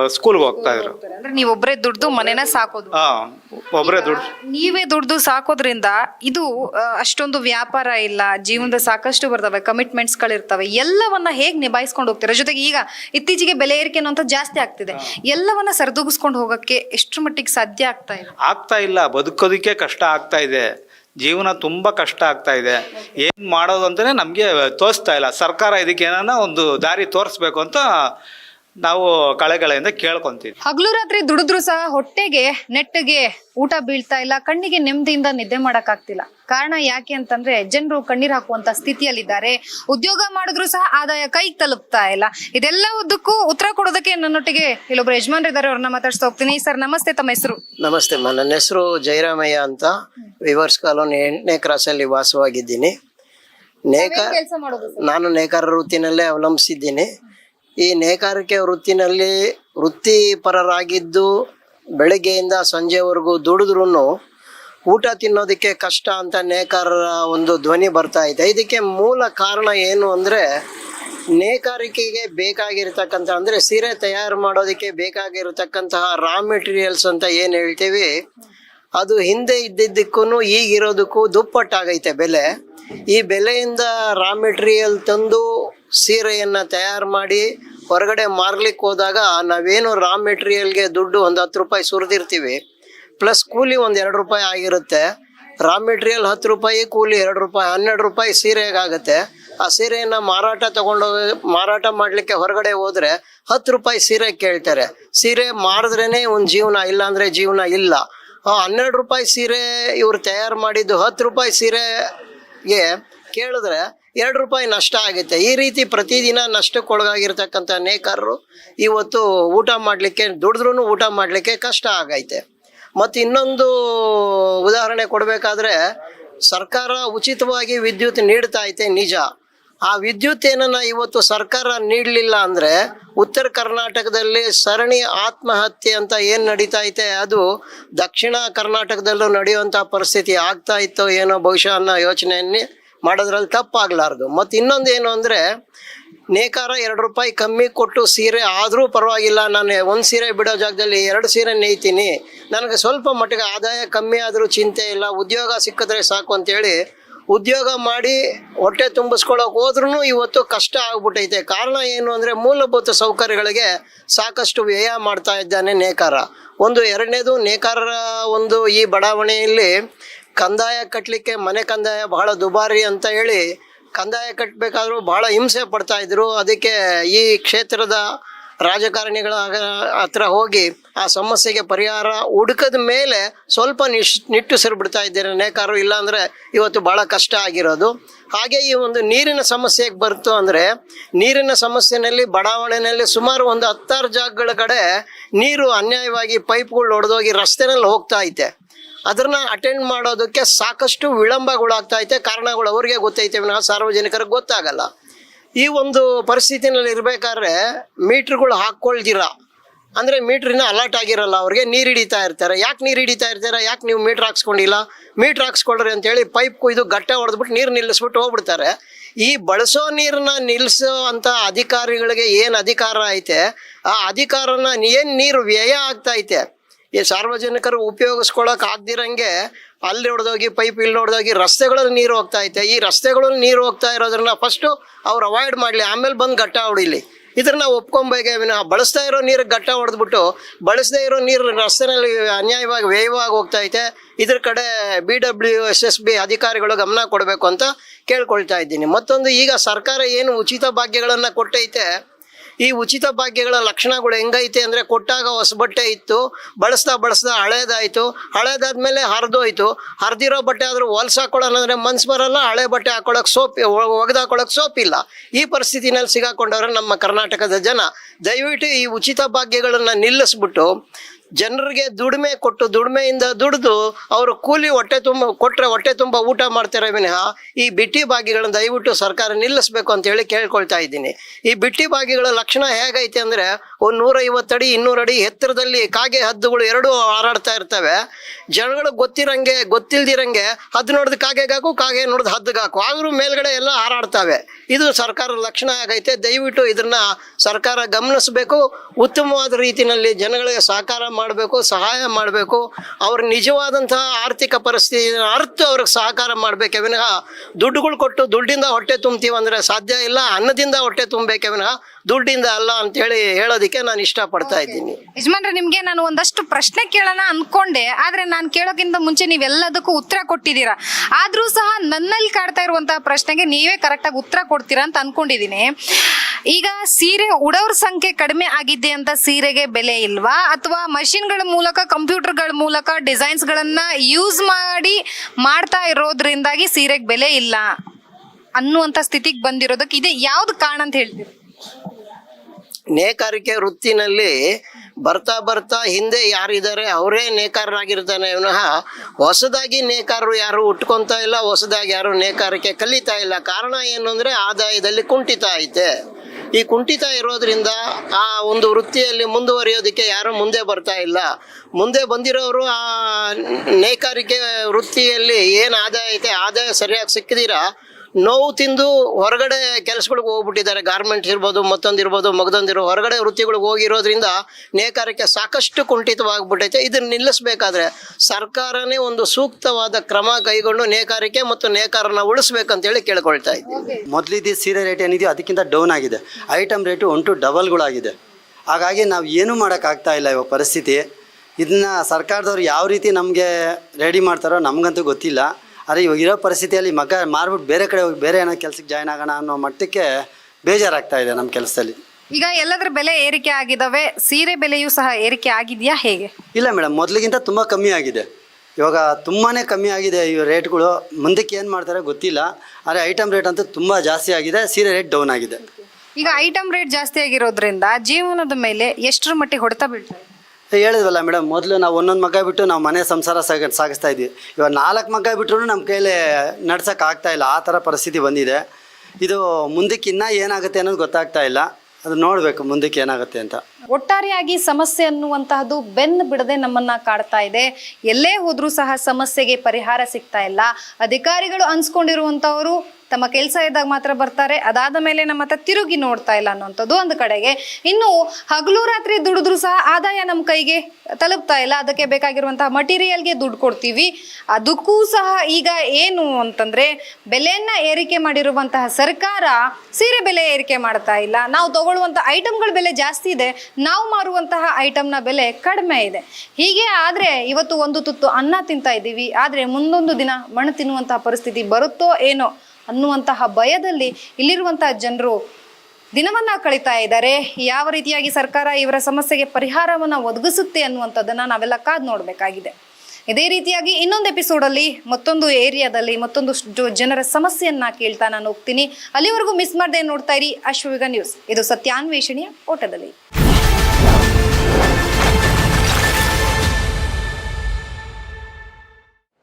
ಸ್ಕೂಲ್ಗೆ ಹೋಗ್ತಾ ಇದ್ರು. ಅಂದ್ರೆ ನೀವು ಒಬ್ಬರೇ ದುಡ್ದು ಮನೆನ ಸಾಕೋದು. ಹಾಂ ಒಬ್ಬರೇ ದುಡ್ಡು ನೀವೇ ದುಡ್ದು ಸಾಕೋದ್ರಿಂದ ಇದು ಆ, ಅಷ್ಟೊಂದು ವ್ಯಾಪಾರ ಇಲ್ಲ ಜೀವನದ ಸಾಕಷ್ಟು ಬರ್ತವೆ ಕಮಿಟ್ಮೆಂಟ್ಸ್ಗಳಿರ್ತವೆ ಎಲ್ಲವನ್ನ ಹೇಗ್ ನಿಭಾಯಿಸ್ಕೊಂಡು ಹೋಗ್ತೀರಾ? ಜೊತೆಗೆ ಈಗ ಇತ್ತೀಚೆಗೆ ಬೆಲೆ ಏರಿಕೆ ಅನ್ನೋಂಥ ಜಾಸ್ತಿ ಆಗ್ತಿದೆ. ಎಲ್ಲವನ್ನ ಸರಿದೂಗಿಸ್ಕೊಂಡು ಹೋಗಕ್ಕೆ ಎಷ್ಟು ಮಟ್ಟಿಗೆ ಸಾಧ್ಯ ಆಗ್ತಾ ಇದೆ? ಆಗ್ತಾ ಇಲ್ಲ. ಬದುಕೋದಕ್ಕೆ ಕಷ್ಟ ಆಗ್ತಾ ಇದೆ. ಜೀವನ ತುಂಬ ಕಷ್ಟ ಆಗ್ತಾ ಇದೆ. ಏನು ಮಾಡೋದು ಅಂತಲೇ ನಮಗೆ ತೋರಿಸ್ತಾ ಇಲ್ಲ. ಸರ್ಕಾರ ಇದಕ್ಕೆ ಏನಾನ ಒಂದು ದಾರಿ ತೋರಿಸ್ಬೇಕು ಅಂತ ನಾವು ಕಳೆಗಳಿಂದ ಕೇಳ್ಕೊಂತೀವಿ. ಹಗಲು ರಾತ್ರಿ ದುಡಿದ್ರು ಸಹ ಹೊಟ್ಟೆಗೆ, ನೆಟ್ಟಿಗೆ ಊಟ ಬೀಳ್ತಾ ಇಲ್ಲ, ಕಣ್ಣಿಗೆ ನೆಮ್ಮದಿಯಿಂದ ನಿದ್ದೆ ಮಾಡಕ್ಕಾಗ್ತಿಲ್ಲ. ಕಾರಣ ಯಾಕೆ ಅಂತಂದ್ರೆ ಜನರು ಕಣ್ಣೀರ್ ಹಾಕುವಂತ ಸ್ಥಿತಿಯಲ್ಲಿದ್ದಾರೆ. ಉದ್ಯೋಗ ಮಾಡಿದ್ರು ಸಹ ಆದಾಯ ಕೈಗೆ ತಲುಪ್ತಾ ಇಲ್ಲ. ಇದೆಲ್ಲದಕ್ಕೂ ಉತ್ತರ ಕೊಡೋದಕ್ಕೆ ನನ್ನೊಟ್ಟಿಗೆ ಇಲ್ಲೊಬ್ರು ಯಜಮಾನ್ರಿದ್ದಾರೆ ಅವ್ರನ್ನ ಮಾತಾಡ್ಸ್ತಾ ಹೋಗ್ತೀನಿ. ಸರ್ ನಮಸ್ತೆ ತಮ್ಮ ಹೆಸರು? ನಮಸ್ತೆ ನನ್ನ ಹೆಸರು ಜಯರಾಮಯ್ಯ ಅಂತ. ವಿವರ್ಸ್ ಕಾಲೋನಿ ಎಂಟನೇ ಕ್ರಾಸಲ್ಲಿ ವಾಸವಾಗಿದ್ದೀನಿ. ನೇಕಾರ ಕೆಲಸ ಮಾಡೋದು ನಾನು ನೇಕಾರ ವೃತ್ತಿನಲ್ಲೇ ಅವಲಂಬಿಸಿದ್ದೀನಿ. ಈ ನೇಕಾರಿಕೆ ವೃತ್ತಿನಲ್ಲಿ ವೃತ್ತಿಪರರಾಗಿದ್ದು ಬೆಳಗ್ಗೆಯಿಂದ ಸಂಜೆವರೆಗೂ ದುಡಿದ್ರೂ ಊಟ ತಿನ್ನೋದಕ್ಕೆ ಕಷ್ಟ ಅಂತ ನೇಕಾರರ ಒಂದು ಧ್ವನಿ ಬರ್ತಾ ಇದೆ. ಇದಕ್ಕೆ ಮೂಲ ಕಾರಣ ಏನು ಅಂದರೆ ನೇಕಾರಿಕೆಗೆ ಬೇಕಾಗಿರ್ತಕ್ಕಂಥ ಅಂದರೆ ಸೀರೆ ತಯಾರು ಮಾಡೋದಕ್ಕೆ ಬೇಕಾಗಿರತಕ್ಕಂತಹ ರಾ ಮೆಟೀರಿಯಲ್ಸ್ ಅಂತ ಏನು ಹೇಳ್ತೀವಿ? ಅದು ಹಿಂದೆ ಇದ್ದಿದ್ದಕ್ಕೂ ಈಗಿರೋದಕ್ಕೂ ದುಪ್ಪಟ್ಟಾಗೈತೆ ಬೆಲೆ. ಈ ಬೆಲೆಯಿಂದ ರಾ ಮೆಟೀರಿಯಲ್ ತಂದು ಸೀರೆಯನ್ನು ತಯಾರು ಮಾಡಿ ಹೊರಗಡೆ ಮಾರ್ಲಿಕ್ಕೆ ಹೋದಾಗ ನಾವೇನು ರಾ ಮೆಟೀರಿಯಲ್ಗೆ ದುಡ್ಡು ಒಂದು ಹತ್ತು ರೂಪಾಯಿ ಸುರಿದಿರ್ತೀವಿ. ಪ್ಲಸ್ ಕೂಲಿ ಒಂದು ಎರಡು ರೂಪಾಯಿ ಆಗಿರುತ್ತೆ. ರಾ ಮೆಟೀರಿಯಲ್ ಹತ್ತು ರೂಪಾಯಿ, ಕೂಲಿ ಎರಡು ರೂಪಾಯಿ, ಹನ್ನೆರಡು ರೂಪಾಯಿ ಸೀರೆಗಾಗುತ್ತೆ ಆ ಸೀರೆಯನ್ನು ಮಾರಾಟ ತಗೊಂಡೋಗಿ ಮಾರಾಟ ಮಾಡಲಿಕ್ಕೆ ಹೊರಗಡೆ ಹೋದರೆ ಹತ್ತು ರೂಪಾಯಿ ಸೀರೆ ಕೇಳ್ತಾರೆ. ಸೀರೆ ಮಾರಿದ್ರೇನೆ ಒಂದು ಜೀವನ ಇಲ್ಲ ಅಂದ್ರೆ ಜೀವನ ಇಲ್ಲ. ಹನ್ನೆರಡು ರೂಪಾಯಿ ಸೀರೆ ಇವ್ರು ತಯಾರು ಮಾಡಿದ್ದು ಹತ್ತು ರೂಪಾಯಿ ಸೀರೆಗೆ ಕೇಳಿದ್ರೆ ಎರಡು ರೂಪಾಯಿ ನಷ್ಟ ಆಗುತ್ತೆ. ಈ ರೀತಿ ಪ್ರತಿದಿನ ನಷ್ಟಕ್ಕೊಳಗಾಗಿರ್ತಕ್ಕಂಥ ನೇಕಾರರು ಇವತ್ತು ಊಟ ಮಾಡಲಿಕ್ಕೆ ದುಡಿದ್ರೂ ಊಟ ಮಾಡಲಿಕ್ಕೆ ಕಷ್ಟ ಆಗೈತೆ. ಮತ್ತು ಇನ್ನೊಂದು ಉದಾಹರಣೆ ಕೊಡಬೇಕಾದ್ರೆ ಸರ್ಕಾರ ಉಚಿತವಾಗಿ ವಿದ್ಯುತ್ ನೀಡ್ತಾ ಐತೆ ನಿಜ. ಆ ವಿದ್ಯುತ್ ಏನನ್ನ ಇವತ್ತು ಸರ್ಕಾರ ನೀಡಲಿಲ್ಲ ಅಂದ್ರೆ ಉತ್ತರ ಕರ್ನಾಟಕದಲ್ಲಿ ಸರಣಿ ಆತ್ಮಹತ್ಯೆ ಅಂತ ಏನು ನಡೀತಾ ಐತೆ? ಅದು ದಕ್ಷಿಣ ಕರ್ನಾಟಕದಲ್ಲೂ ನಡೆಯುವಂಥ ಪರಿಸ್ಥಿತಿ ಆಗ್ತಾ ಇತ್ತು ಏನೋ ಬಹುಶಃ ಅನ್ನೋ ಯೋಚನೆಯನ್ನೇ ಮಾಡೋದ್ರಲ್ಲಿ ತಪ್ಪಾಗ್ಲಾರ್ದು. ಮತ್ತು ಇನ್ನೊಂದು ಏನು ಅಂದರೆ ನೇಕಾರ ಎರಡು ರೂಪಾಯಿ ಕಮ್ಮಿ ಕೊಟ್ಟು ಸೀರೆ ಆದರೂ ಪರವಾಗಿಲ್ಲ. ನಾನು ಒಂದು ಸೀರೆ ಬಿಡೋ ಜಾಗದಲ್ಲಿ ಎರಡು ಸೀರೆ ನೇಯ್ತೀನಿ. ನನಗೆ ಸ್ವಲ್ಪ ಮಟ್ಟಿಗೆ ಆದಾಯ ಕಮ್ಮಿ ಆದರೂ ಚಿಂತೆ ಇಲ್ಲ. ಉದ್ಯೋಗ ಸಿಕ್ಕಿದ್ರೆ ಸಾಕು ಅಂತೇಳಿ ಉದ್ಯೋಗ ಮಾಡಿ ಹೊಟ್ಟೆ ತುಂಬಿಸ್ಕೊಳ್ಳೋಕೆ ಹೋದ್ರೂ ಇವತ್ತು ಕಷ್ಟ ಆಗ್ಬಿಟ್ಟೈತೆ. ಕಾರಣ ಏನು ಅಂದರೆ ಮೂಲಭೂತ ಸೌಕರ್ಯಗಳಿಗೆ ಸಾಕಷ್ಟು ವ್ಯಯ ಮಾಡ್ತಾ ಇದ್ದಾನೆ ನೇಕಾರ. ಒಂದು ಎರಡನೇದು ನೇಕಾರರ ಒಂದು ಈ ಬಡಾವಣೆಯಲ್ಲಿ ಕಂದಾಯ ಕಟ್ಟಲಿಕ್ಕೆ ಮನೆ ಕಂದಾಯ ಬಹಳ ದುಬಾರಿ ಅಂತ ಹೇಳಿ ಕಂದಾಯ ಕಟ್ಟಬೇಕಾದ್ರೂ ಬಹಳ ಹಿಂಸೆ ಪಡ್ತಾ ಇದ್ರು. ಅದಕ್ಕೆ ಈ ಕ್ಷೇತ್ರದ ರಾಜಕಾರಣಿಗಳ ಹತ್ರ ಹೋಗಿ ಆ ಸಮಸ್ಯೆಗೆ ಪರಿಹಾರ ಹುಡುಕದ ಮೇಲೆ ಸ್ವಲ್ಪ ನಿಶ್ ನಿಟ್ಟುಸಿರು ಬಿಡ್ತಾ ಇದ್ದಾರೆ ನೇಕಾರರು ಇಲ್ಲಾಂದರೆ ಇವತ್ತು ಭಾಳ ಕಷ್ಟ ಆಗಿರೋದು. ಹಾಗೆ ಈ ಒಂದು ನೀರಿನ ಸಮಸ್ಯೆಗೆ ಬರ್ತು ಅಂದರೆ ನೀರಿನ ಸಮಸ್ಯೆನಲ್ಲಿ ಬಡಾವಣೆಯಲ್ಲಿ ಸುಮಾರು ಒಂದು ಹತ್ತಾರು ಜಾಗಗಳ ಕಡೆ ನೀರು ಅನ್ಯಾಯವಾಗಿ ಪೈಪ್ಗಳು ಹೊಡೆದೋಗಿ ರಸ್ತೆನಲ್ಲಿ ಹೋಗ್ತಾ ಐತೆ. ಅದನ್ನ ಅಟೆಂಡ್ ಮಾಡೋದಕ್ಕೆ ಸಾಕಷ್ಟು ವಿಳಂಬಗಳಾಗ್ತಾ ಐತೆ ಕಾರಣಗಳು ಅವ್ರಿಗೆ ಗೊತ್ತೈತೆ, ವಿನಃ ಸಾರ್ವಜನಿಕರಿಗೆ ಗೊತ್ತಾಗಲ್ಲ. ಈ ಒಂದು ಪರಿಸ್ಥಿತಿನಲ್ಲಿ ಇರಬೇಕಾದ್ರೆ ಮೀಟ್ರ್ಗಳು ಹಾಕ್ಕೊಳ್ದಿರ. ಅಂದರೆ ಮೀಟ್ರಿನ ಅಲರ್ಟ್ ಆಗಿರಲ್ಲ, ಅವ್ರಿಗೆ ನೀರು ಹಿಡಿತಾ ಇರ್ತಾರೆ. ಯಾಕೆ ನೀರು ಹಿಡಿತಾ ಇರ್ತಾರೆ? ಯಾಕೆ ನೀವು ಮೀಟ್ರ್ ಹಾಕ್ಸ್ಕೊಂಡಿಲ್ಲ? ಮೀಟ್ರ್ ಹಾಕ್ಸ್ಕೊಳ್ರಿ ಅಂತೇಳಿ ಪೈಪ್ ಕುಯ್ದು ಗಟ್ಟೆ ಹೊಡೆದ್ಬಿಟ್ಟು ನೀರು ನಿಲ್ಲಿಸ್ಬಿಟ್ಟು ಹೋಗ್ಬಿಡ್ತಾರೆ. ಈ ಬಳಸೋ ನೀರನ್ನ ನಿಲ್ಲಿಸೋ ಅಂತ ಅಧಿಕಾರಿಗಳಿಗೆ ಏನು ಅಧಿಕಾರ ಐತೆ? ಆ ಅಧಿಕಾರನ ಏನು ನೀರು ವ್ಯಯ ಆಗ್ತಾ ಐತೆ? ಈ ಸಾರ್ವಜನಿಕರು ಉಪಯೋಗಿಸ್ಕೊಳಕ್ ಆಗ್ದಿರಂಗೆ ಅಲ್ಲಿ ಹೊಡೆದೋಗಿ ಪೈಪ್, ಇಲ್ಲಿ ಹೊಡೆದೋಗಿ ರಸ್ತೆಗಳಲ್ಲಿ ನೀರು ಹೋಗ್ತಾ ಐತೆ. ಈ ರಸ್ತೆಗಳಲ್ಲಿ ನೀರು ಹೋಗ್ತಾ ಇರೋದ್ರಿಂದ ಫಸ್ಟು ಅವ್ರು ಅವಾಯ್ಡ್ ಮಾಡಲಿ. ಆಮೇಲೆ ಬಂದು ಘಟ್ಟ ಹೊಡಿಲಿ. ಇದನ್ನ ಒಪ್ಕೊಂಬೇಕೆ ವಿನಃ ಬಳಸ್ತಾ ಇರೋ ನೀರು ಘಟ್ಟ ಹೊಡೆದ್ಬಿಟ್ಟು ಬಳಸದೇ ಇರೋ ನೀರು ರಸ್ತೆನಲ್ಲಿ ಅನ್ಯಾಯವಾಗಿ ವ್ಯಯವಾಗಿ ಹೋಗ್ತಾ ಐತೆ. ಇದ್ರ ಕಡೆ B W S S B ಅಧಿಕಾರಿಗಳು ಗಮನ ಕೊಡಬೇಕು ಅಂತ ಕೇಳ್ಕೊಳ್ತಾ ಇದ್ದೀನಿ. ಮತ್ತೊಂದು ಈಗ ಸರ್ಕಾರ ಏನು ಉಚಿತ ಭಾಗ್ಯಗಳನ್ನು ಕೊಟ್ಟೈತೆ ಈ ಉಚಿತ ಭಾಗ್ಯಗಳ ಲಕ್ಷಣಗಳು ಹೆಂಗೈತೆ ಅಂದರೆ ಕೊಟ್ಟಾಗ ಹೊಸ ಬಟ್ಟೆ ಇತ್ತು ಬಳಸ್ತಾ ಬಳಸ್ತಾ ಹಳೇದಾಯಿತು, ಹಳೇದಾದ್ಮೇಲೆ ಹರಿದೋಯ್ತು. ಹರಿದಿರೋ ಬಟ್ಟೆ ಆದರೂ ಹೊಲ್ಸ್ ಹಾಕೊಳ್ಳೋಣ ಮನ್ಸು ಬರಲ್ಲ, ಹಳೆ ಬಟ್ಟೆ ಹಾಕೊಳ್ಳೋಕೆ ಸೋಪ್ ಒಗೆದು ಹಾಕೊಳ್ಳೋಕೆ ಸೋಪ್ ಇಲ್ಲ. ಈ ಪರಿಸ್ಥಿತಿನಲ್ಲಿ ಸಿಗಾಕೊಂಡವ್ರೆ ನಮ್ಮ ಕರ್ನಾಟಕದ ಜನ. ದಯವಿಟ್ಟು ಈ ಉಚಿತ ಭಾಗ್ಯಗಳನ್ನು ನಿಲ್ಲಿಸ್ಬಿಟ್ಟು ಜನರಿಗೆ ದುಡಿಮೆ ಕೊಟ್ಟು ದುಡಿಮೆಯಿಂದ ದುಡಿದು ಅವರು ಕೂಲಿ ಹೊಟ್ಟೆ ತುಂಬ ಕೊಟ್ಟರೆ ಹೊಟ್ಟೆ ತುಂಬ ಊಟ ಮಾಡ್ತಾರೆ ವಿನಃ ಈ ಬಿಟ್ಟಿ ಬಾಗಿಗಳನ್ನು ದಯವಿಟ್ಟು ಸರ್ಕಾರ ನಿಲ್ಲಿಸಬೇಕು ಅಂತ ಹೇಳಿ ಕೇಳ್ಕೊಳ್ತಾ ಇದ್ದೀನಿ. ಈ ಬಿಟ್ಟಿ ಬಾಗಿಗಳ ಲಕ್ಷಣ ಹೇಗೈತೆ ಅಂದರೆ ಒಂದು ನೂರೈವತ್ತಡಿ ಅಡಿ ಎತ್ತರದಲ್ಲಿ ಕಾಗೆ ಹದ್ದುಗಳು ಎರಡೂ ಹಾರಾಡ್ತಾ ಇರ್ತವೆ. ಜನಗಳು ಗೊತ್ತಿರಂಗೆ, ಗೊತ್ತಿಲ್ದಿರಂಗೆ ಹದ್ದು ನೋಡಿದ ಕಾಗೆಗಾಕು ಕಾಗೆ ನೋಡಿದ ಹದ್ದುಗಾಕು ಆದರೂ ಮೇಲ್ಗಡೆ ಎಲ್ಲ ಹಾರಾಡ್ತವೆ. ಇದು ಸರ್ಕಾರದ ಲಕ್ಷಣ ಆಗೈತೆ. ದಯವಿಟ್ಟು ಇದನ್ನ ಸರ್ಕಾರ ಗಮನಿಸಬೇಕು. ಉತ್ತಮವಾದ ರೀತಿಯಲ್ಲಿ ಜನಗಳಿಗೆ ಸಹಕಾರ ಮಾಡಬೇಕು ಸಹಾಯ ಮಾಡಬೇಕು ಅವ್ರ ನಿಜವಾದಂತಹ ಆರ್ಥಿಕ ಪರಿಸ್ಥಿತಿ ಅರ್ಥ ಅವ್ರಿಗೆ ಸಹಕಾರ ಮಾಡಬೇಕೆ ವಿನಃ ದುಡ್ಡುಗಳು ಕೊಟ್ಟು ದುಡ್ಡಿಂದ ಹೊಟ್ಟೆ ತುಂಬ್ತೀವಿ ಅಂದರೆ ಸಾಧ್ಯ ಇಲ್ಲ ಅನ್ನದಿಂದ ಹೊಟ್ಟೆ ತುಂಬಬೇಕೆ ವಿನಃ ದುಡ್ಡಿಂದ ಅಲ್ಲ ಅಂತೇಳಿ ಹೇಳೋದಕ್ಕೆ ನಾನು ಇಷ್ಟಪಡ್ತಾ ಇದ್ದೀನಿ. ಯಜಮಾನ್ರೆ ನಿಮಗೆ ನಾನು ಒಂದಷ್ಟು ಪ್ರಶ್ನೆ ಕೇಳೋಣ ಅನ್ಕೊಂಡೆ ಆದರೆ ನಾನು ಕೇಳೋಕ್ಕಿಂತ ಮುಂಚೆ ನೀವೆಲ್ಲದಕ್ಕೂ ಉತ್ತರ ಕೊಟ್ಟಿದ್ದೀರಾ. ಆದರೂ ಸಹ ನನ್ನಲ್ಲಿ ಕಾಡ್ತಾ ಇರುವಂತಹ ಪ್ರಶ್ನೆಗೆ ನೀವೇ ಕರೆಕ್ಟಾಗಿ ಉತ್ತರ ಕೊಡ್ತೀರಾ ಅಂತ ಅಂದ್ಕೊಂಡಿದ್ದೀನಿ ಈಗ ಸೀರೆ ಉಡೋರ್ ಸಂಖ್ಯೆ ಕಡಿಮೆ ಆಗಿದೆ ಅಂತ ಸೀರೆಗೆ ಬೆಲೆ ಇಲ್ವಾ ಅಥವಾ ಮಷಿನ್ಗಳ ಮೂಲಕ, ಕಂಪ್ಯೂಟರ್ಗಳ ಮೂಲಕ ಡಿಸೈನ್ಸ್ ಗಳನ್ನ ಯೂಸ್ ಮಾಡಿ ಮಾಡ್ತಾ ಇರೋದ್ರಿಂದಾಗಿ ಸೀರೆಗೆ ಬೆಲೆ ಇಲ್ಲ ಅನ್ನುವಂತ ಸ್ಥಿತಿಗೆ ಬಂದಿರೋದಕ್ಕೆ ಇದೆ ಯಾವ್ದು ಕಾರಣ ಅಂತ ಹೇಳ್ತೀವಿ ನೇಕಾರಿಕೆ ವೃತ್ತಿನಲ್ಲಿ ಬರ್ತಾ ಬರ್ತಾ ಹಿಂದೆ ಯಾರಿದ್ದಾರೆ ಅವರೇ ನೇಕಾರರಾಗಿರ್ತಾನೆ ವಿನಃ ಹೊಸದಾಗಿ ನೇಕಾರರು ಯಾರು ಉಟ್ಕೊತಾ ಇಲ್ಲ, ಹೊಸದಾಗಿ ಯಾರು ನೇಕಾರಿಕೆ ಕಲಿತಾ ಇಲ್ಲ. ಕಾರಣ ಏನು ಅಂದರೆ ಆದಾಯದಲ್ಲಿ ಕುಂಠಿತ ಐತೆ. ಈ ಕುಂಠಿತ ಇರೋದ್ರಿಂದ ಆ ಒಂದು ವೃತ್ತಿಯಲ್ಲಿ ಮುಂದುವರಿಯೋದಕ್ಕೆ ಯಾರು ಮುಂದೆ ಬರ್ತಾ ಇಲ್ಲ. ಮುಂದೆ ಬಂದಿರೋರು ಆ ನೇಕಾರಿಕೆ ವೃತ್ತಿಯಲ್ಲಿ ಏನು ಆದಾಯ ಐತೆ ಆದಾಯ ಸರಿಯಾಗಿ ಸಿಕ್ಕದಿರ? ನೋವು ತಿಂದು ಹೊರಗಡೆ ಕೆಲಸಗಳಿಗೆ ಹೋಗ್ಬಿಟ್ಟಿದ್ದಾರೆ. ಗಾರ್ಮೆಂಟ್ಸ್ ಇರ್ಬೋದು, ಮತ್ತೊಂದು ಇರ್ಬೋದು ಮಗದೊಂದಿರೋ ಹೊರಗಡೆ ವೃತ್ತಿಗಳಿಗೆ ಹೋಗಿರೋದ್ರಿಂದ ನೇಕಾರಕ್ಕೆ ಸಾಕಷ್ಟು ಕುಂಠಿತವಾಗ್ಬಿಟ್ಟೈತೆ. ಇದನ್ನ ನಿಲ್ಲಿಸಬೇಕಾದ್ರೆ ಸರ್ಕಾರನೇ ಒಂದು ಸೂಕ್ತವಾದ ಕ್ರಮ ಕೈಗೊಂಡು ನೇಕಾರಿಕೆ ಮತ್ತು ನೇಕಾರನ ಉಳಿಸ್ಬೇಕಂತೇಳಿ ಕೇಳ್ಕೊಳ್ತಾ ಇದ್ದೆ. ಮೊದಲಿದ್ದು ಸೀರೆ ರೇಟ್ ಏನಿದೆಯೋ ಅದಕ್ಕಿಂತ ಡೌನ್ ಆಗಿದೆ. ಐಟಮ್ ರೇಟು ಒನ್ ಟು ಡಬಲ್ಗಳಾಗಿದೆ ಹಾಗಾಗಿ ನಾವು ಏನೂ ಮಾಡೋಕ್ಕಾಗ್ತಾ ಇಲ್ಲ ಇವಾಗ ಪರಿಸ್ಥಿತಿ. ಇದನ್ನ ಸರ್ಕಾರದವ್ರು ಯಾವ ರೀತಿ ನಮಗೆ ರೆಡಿ ಮಾಡ್ತಾರೋ ನಮಗಂತೂ ಗೊತ್ತಿಲ್ಲ. ಆದರೆ ಇವಾಗ ಇರೋ ಪರಿಸ್ಥಿತಿಯಲ್ಲಿ ಮಗ ಮಾರ್ಬಿಟ್ಟು ಬೇರೆ ಕಡೆ ಹೋಗಿ ಬೇರೆ ಏನೋ ಕೆಲಸಕ್ಕೆ ಜಾಯ್ನ್ ಆಗೋಣ ಅನ್ನೋ ಮಟ್ಟಕ್ಕೆ ಬೇಜಾರಾಗ್ತಾ ಇದೆ ನಮ್ಮ ಕೆಲಸದಲ್ಲಿ. ಈಗ ಎಲ್ಲದರ ಬೆಲೆ ಏರಿಕೆ ಆಗಿದಾವೆ? ಸೀರೆ ಬೆಲೆಯೂ ಸಹ ಏರಿಕೆ ಆಗಿದೆಯಾ ಹೇಗೆ? ಇಲ್ಲ ಮೇಡಮ್ ಮೊದಲಿಗಿಂತ ತುಂಬ ಕಮ್ಮಿ ಆಗಿದೆ. ಇವಾಗ ತುಂಬಾ ಕಮ್ಮಿ ಆಗಿದೆ ಈ ರೇಟ್ಗಳು. ಮುಂದಕ್ಕೆ ಏನು ಮಾಡ್ತಾರೆ ಗೊತ್ತಿಲ್ಲ. ಆದರೆ ಐಟಮ್ ರೇಟ್ ಅಂತೂ ತುಂಬ ಜಾಸ್ತಿ ಆಗಿದೆ ಸೀರೆ ರೇಟ್ ಡೌನ್ ಆಗಿದೆ. ಈಗ ಐಟಮ್ ರೇಟ್ ಜಾಸ್ತಿ ಆಗಿರೋದ್ರಿಂದ ಜೀವನದ ಮೇಲೆ ಎಷ್ಟರ ಮಟ್ಟಿಗೆ ಹೊಡೆತ ಬೀಳ್ತಾ ಇದೆ? ಹೇಳಿದ್ವಲ್ಲ ಮೇಡಮ್, ಮೊದಲು ನಾವು ಒಂದೊಂದು ಮಗ ಬಿಟ್ಟು ನಾವು ಮನೆ ಸಂಸಾರ ಸಾಗ, ಸಾಗಿಸ್ತಾ ಇದ್ವಿ. ಇವಾಗ ನಾಲ್ಕು ಮಗ ಬಿಟ್ಟರು ನಮ್ಮ ಕೈಲಿ ನಡ್ಸೋಕೆ ಆಗ್ತಾ ಇಲ್ಲ, ಆ ಥರ ಪರಿಸ್ಥಿತಿ ಬಂದಿದೆ. ಇದು ಮುಂದಕ್ಕೆ ಇನ್ನೂ ಏನಾಗುತ್ತೆ ಅನ್ನೋದು ಗೊತ್ತಾಗ್ತಾ ಇಲ್ಲ. ಅದು ನೋಡಬೇಕು ಮುಂದಕ್ಕೆ ಏನಾಗುತ್ತೆ ಅಂತ. ಒಟ್ಟಾರೆಯಾಗಿ ಸಮಸ್ಯೆ ಅನ್ನುವಂತಹದ್ದು ಬೆನ್ನು ಬಿಡದೆ ನಮ್ಮನ್ನ ಕಾಡ್ತಾ ಇದೆ. ಎಲ್ಲೇ ಹೋದ್ರೂ ಸಹ ಸಮಸ್ಯೆಗೆ ಪರಿಹಾರ ಸಿಗ್ತಾ ಇಲ್ಲ. ಅಧಿಕಾರಿಗಳು ಅನ್ಸ್ಕೊಂಡಿರುವಂತವರು ತಮ್ಮ ಕೆಲಸ ಇದ್ದಾಗ ಮಾತ್ರ ಬರ್ತಾರೆ. ಅದಾದ ಮೇಲೆ ನಮ್ಮ ಹತ್ರ ತಿರುಗಿ ನೋಡ್ತಾ ಇಲ್ಲ ಅನ್ನುವಂಥದ್ದು ಒಂದು ಕಡೆಗೆ. ಇನ್ನು ಹಗಲು ರಾತ್ರಿ ದುಡಿದ್ರು ಸಹ ಆದಾಯ ನಮ್ಮ ಕೈಗೆ ತಲುಪ್ತಾ ಇಲ್ಲ. ಅದಕ್ಕೆ ಬೇಕಾಗಿರುವಂತಹ ಮಟೀರಿಯಲ್ಗೆ ದುಡ್ಡು ಕೊಡ್ತೀವಿ. ಅದಕ್ಕೂ ಸಹ ಈಗ ಏನು ಅಂತಂದ್ರೆ ಬೆಲೆಯನ್ನ ಏರಿಕೆ ಮಾಡಿರುವಂತಹ ಸರ್ಕಾರ ಸೀರೆ ಬೆಲೆ ಏರಿಕೆ ಮಾಡ್ತಾ ಇಲ್ಲ. ನಾವು ತಗೊಳ್ಳುವಂತಹ ಐಟಮ್ಗಳ ಬೆಲೆ ಜಾಸ್ತಿ ಇದೆ. ನಾವು ಮಾರುವಂತಹ ಐಟಮ್ನ ಬೆಲೆ ಕಡಿಮೆ ಇದೆ. ಹೀಗೆ ಆದ್ರೆ ಇವತ್ತು ಒಂದು ತುತ್ತು ಅನ್ನ ತಿಂತಾ ಇದ್ದೀವಿ. ಆದ್ರೆ ಮುಂದೊಂದು ದಿನ ಮಣ್ಣು ತಿನ್ನುವಂತಹ ಪರಿಸ್ಥಿತಿ ಬರುತ್ತೋ ಏನೋ ಅನ್ನುವಂತಹ ಭಯದಲ್ಲಿ ಇಲ್ಲಿರುವಂತಹ ಜನರು ದಿನವನ್ನ ಕಳೀತಾ ಇದ್ದಾರೆ. ಯಾವ ರೀತಿಯಾಗಿ ಸರ್ಕಾರ ಇವರ ಸಮಸ್ಯೆಗೆ ಪರಿಹಾರವನ್ನು ಒದಗಿಸುತ್ತೆ ಅನ್ನುವಂಥದ್ದನ್ನು ನಾವೆಲ್ಲ ಕಾದು ನೋಡಬೇಕಾಗಿದೆ. ಇದೇ ರೀತಿಯಾಗಿ ಇನ್ನೊಂದು ಎಪಿಸೋಡಲ್ಲಿ ಮತ್ತೊಂದು ಏರಿಯಾದಲ್ಲಿ ಮತ್ತೊಂದು ಜನರ ಸಮಸ್ಯೆಯನ್ನ ಕೇಳ್ತಾ ನಾನು ಹೋಗ್ತೀನಿ. ಅಲ್ಲಿವರೆಗೂ ಮಿಸ್ ಮಾಡದೆ ನೋಡ್ತಾ ಇರಿ. ಅಶ್ವಯುಗ ನ್ಯೂಸ್ ಇದು ಸತ್ಯಾನ್ವೇಷಣೆಯ ಓಟದಲ್ಲಿ.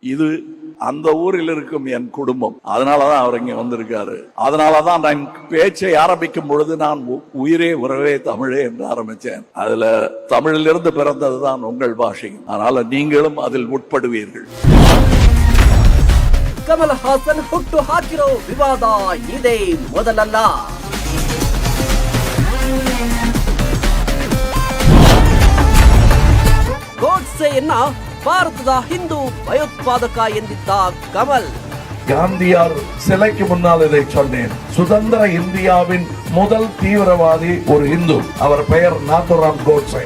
இது அந்த ஊரில் இருக்கும் என் குடும்பம் அதனாலதான் அவர் இங்க வந்திருக்காரு அதனாலதான் நான் பேச்சை ஆரம்பிக்கும் பொழுது நான் உ- உயிரே உறவே தமிழே என்று ஆரம்பிச்சேன் அதுல தமிழிலிருந்து பிறந்ததுதான் உங்கள் பாஷை அதனால நீங்களும் அதில் உட்படுவீர்கள் ಕಮಲ್ ಹಾಸನ್ ಹುಟ್ಟು ಹಾಕಿರೋ ವಿವಾದ ಇದೇ ಮೊದಲಲ್ಲ ಗೋಡ್ಸೆಯನ್ನ ಭಾರತದ ಹಿಂದೂ ಭಯೋತ್ಪಾದಕ ಎಂದಿದ್ದ ಕಮಲ್ காந்தியார் சிலைக்கு முன்னால் இதை சொன்னேன் சுதந்திர இந்தியாவின் முதல் தீவிரவாதி ஒரு இந்து அவர் பெயர் நாத்துராம் கோட்சே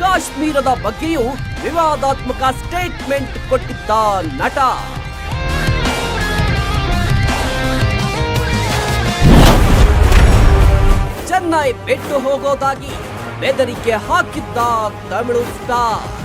ಕಾಶ್ಮೀರದ ಬಗ್ಗೆಯೂ ವಿವಾದಾತ್ಮಕ ಸ್ಟೇಟ್ಮೆಂಟ್ ಕೊಟ್ಟಿದ್ದ ನಟ ಚೆನ್ನೈ ಬಿಟ್ಟು ಹೋಗೋದಾಗಿ ಬೆದರಿಕೆ ಹಾಕಿದ್ದ ತಮಿಳು ಸ್ಟಾರ್.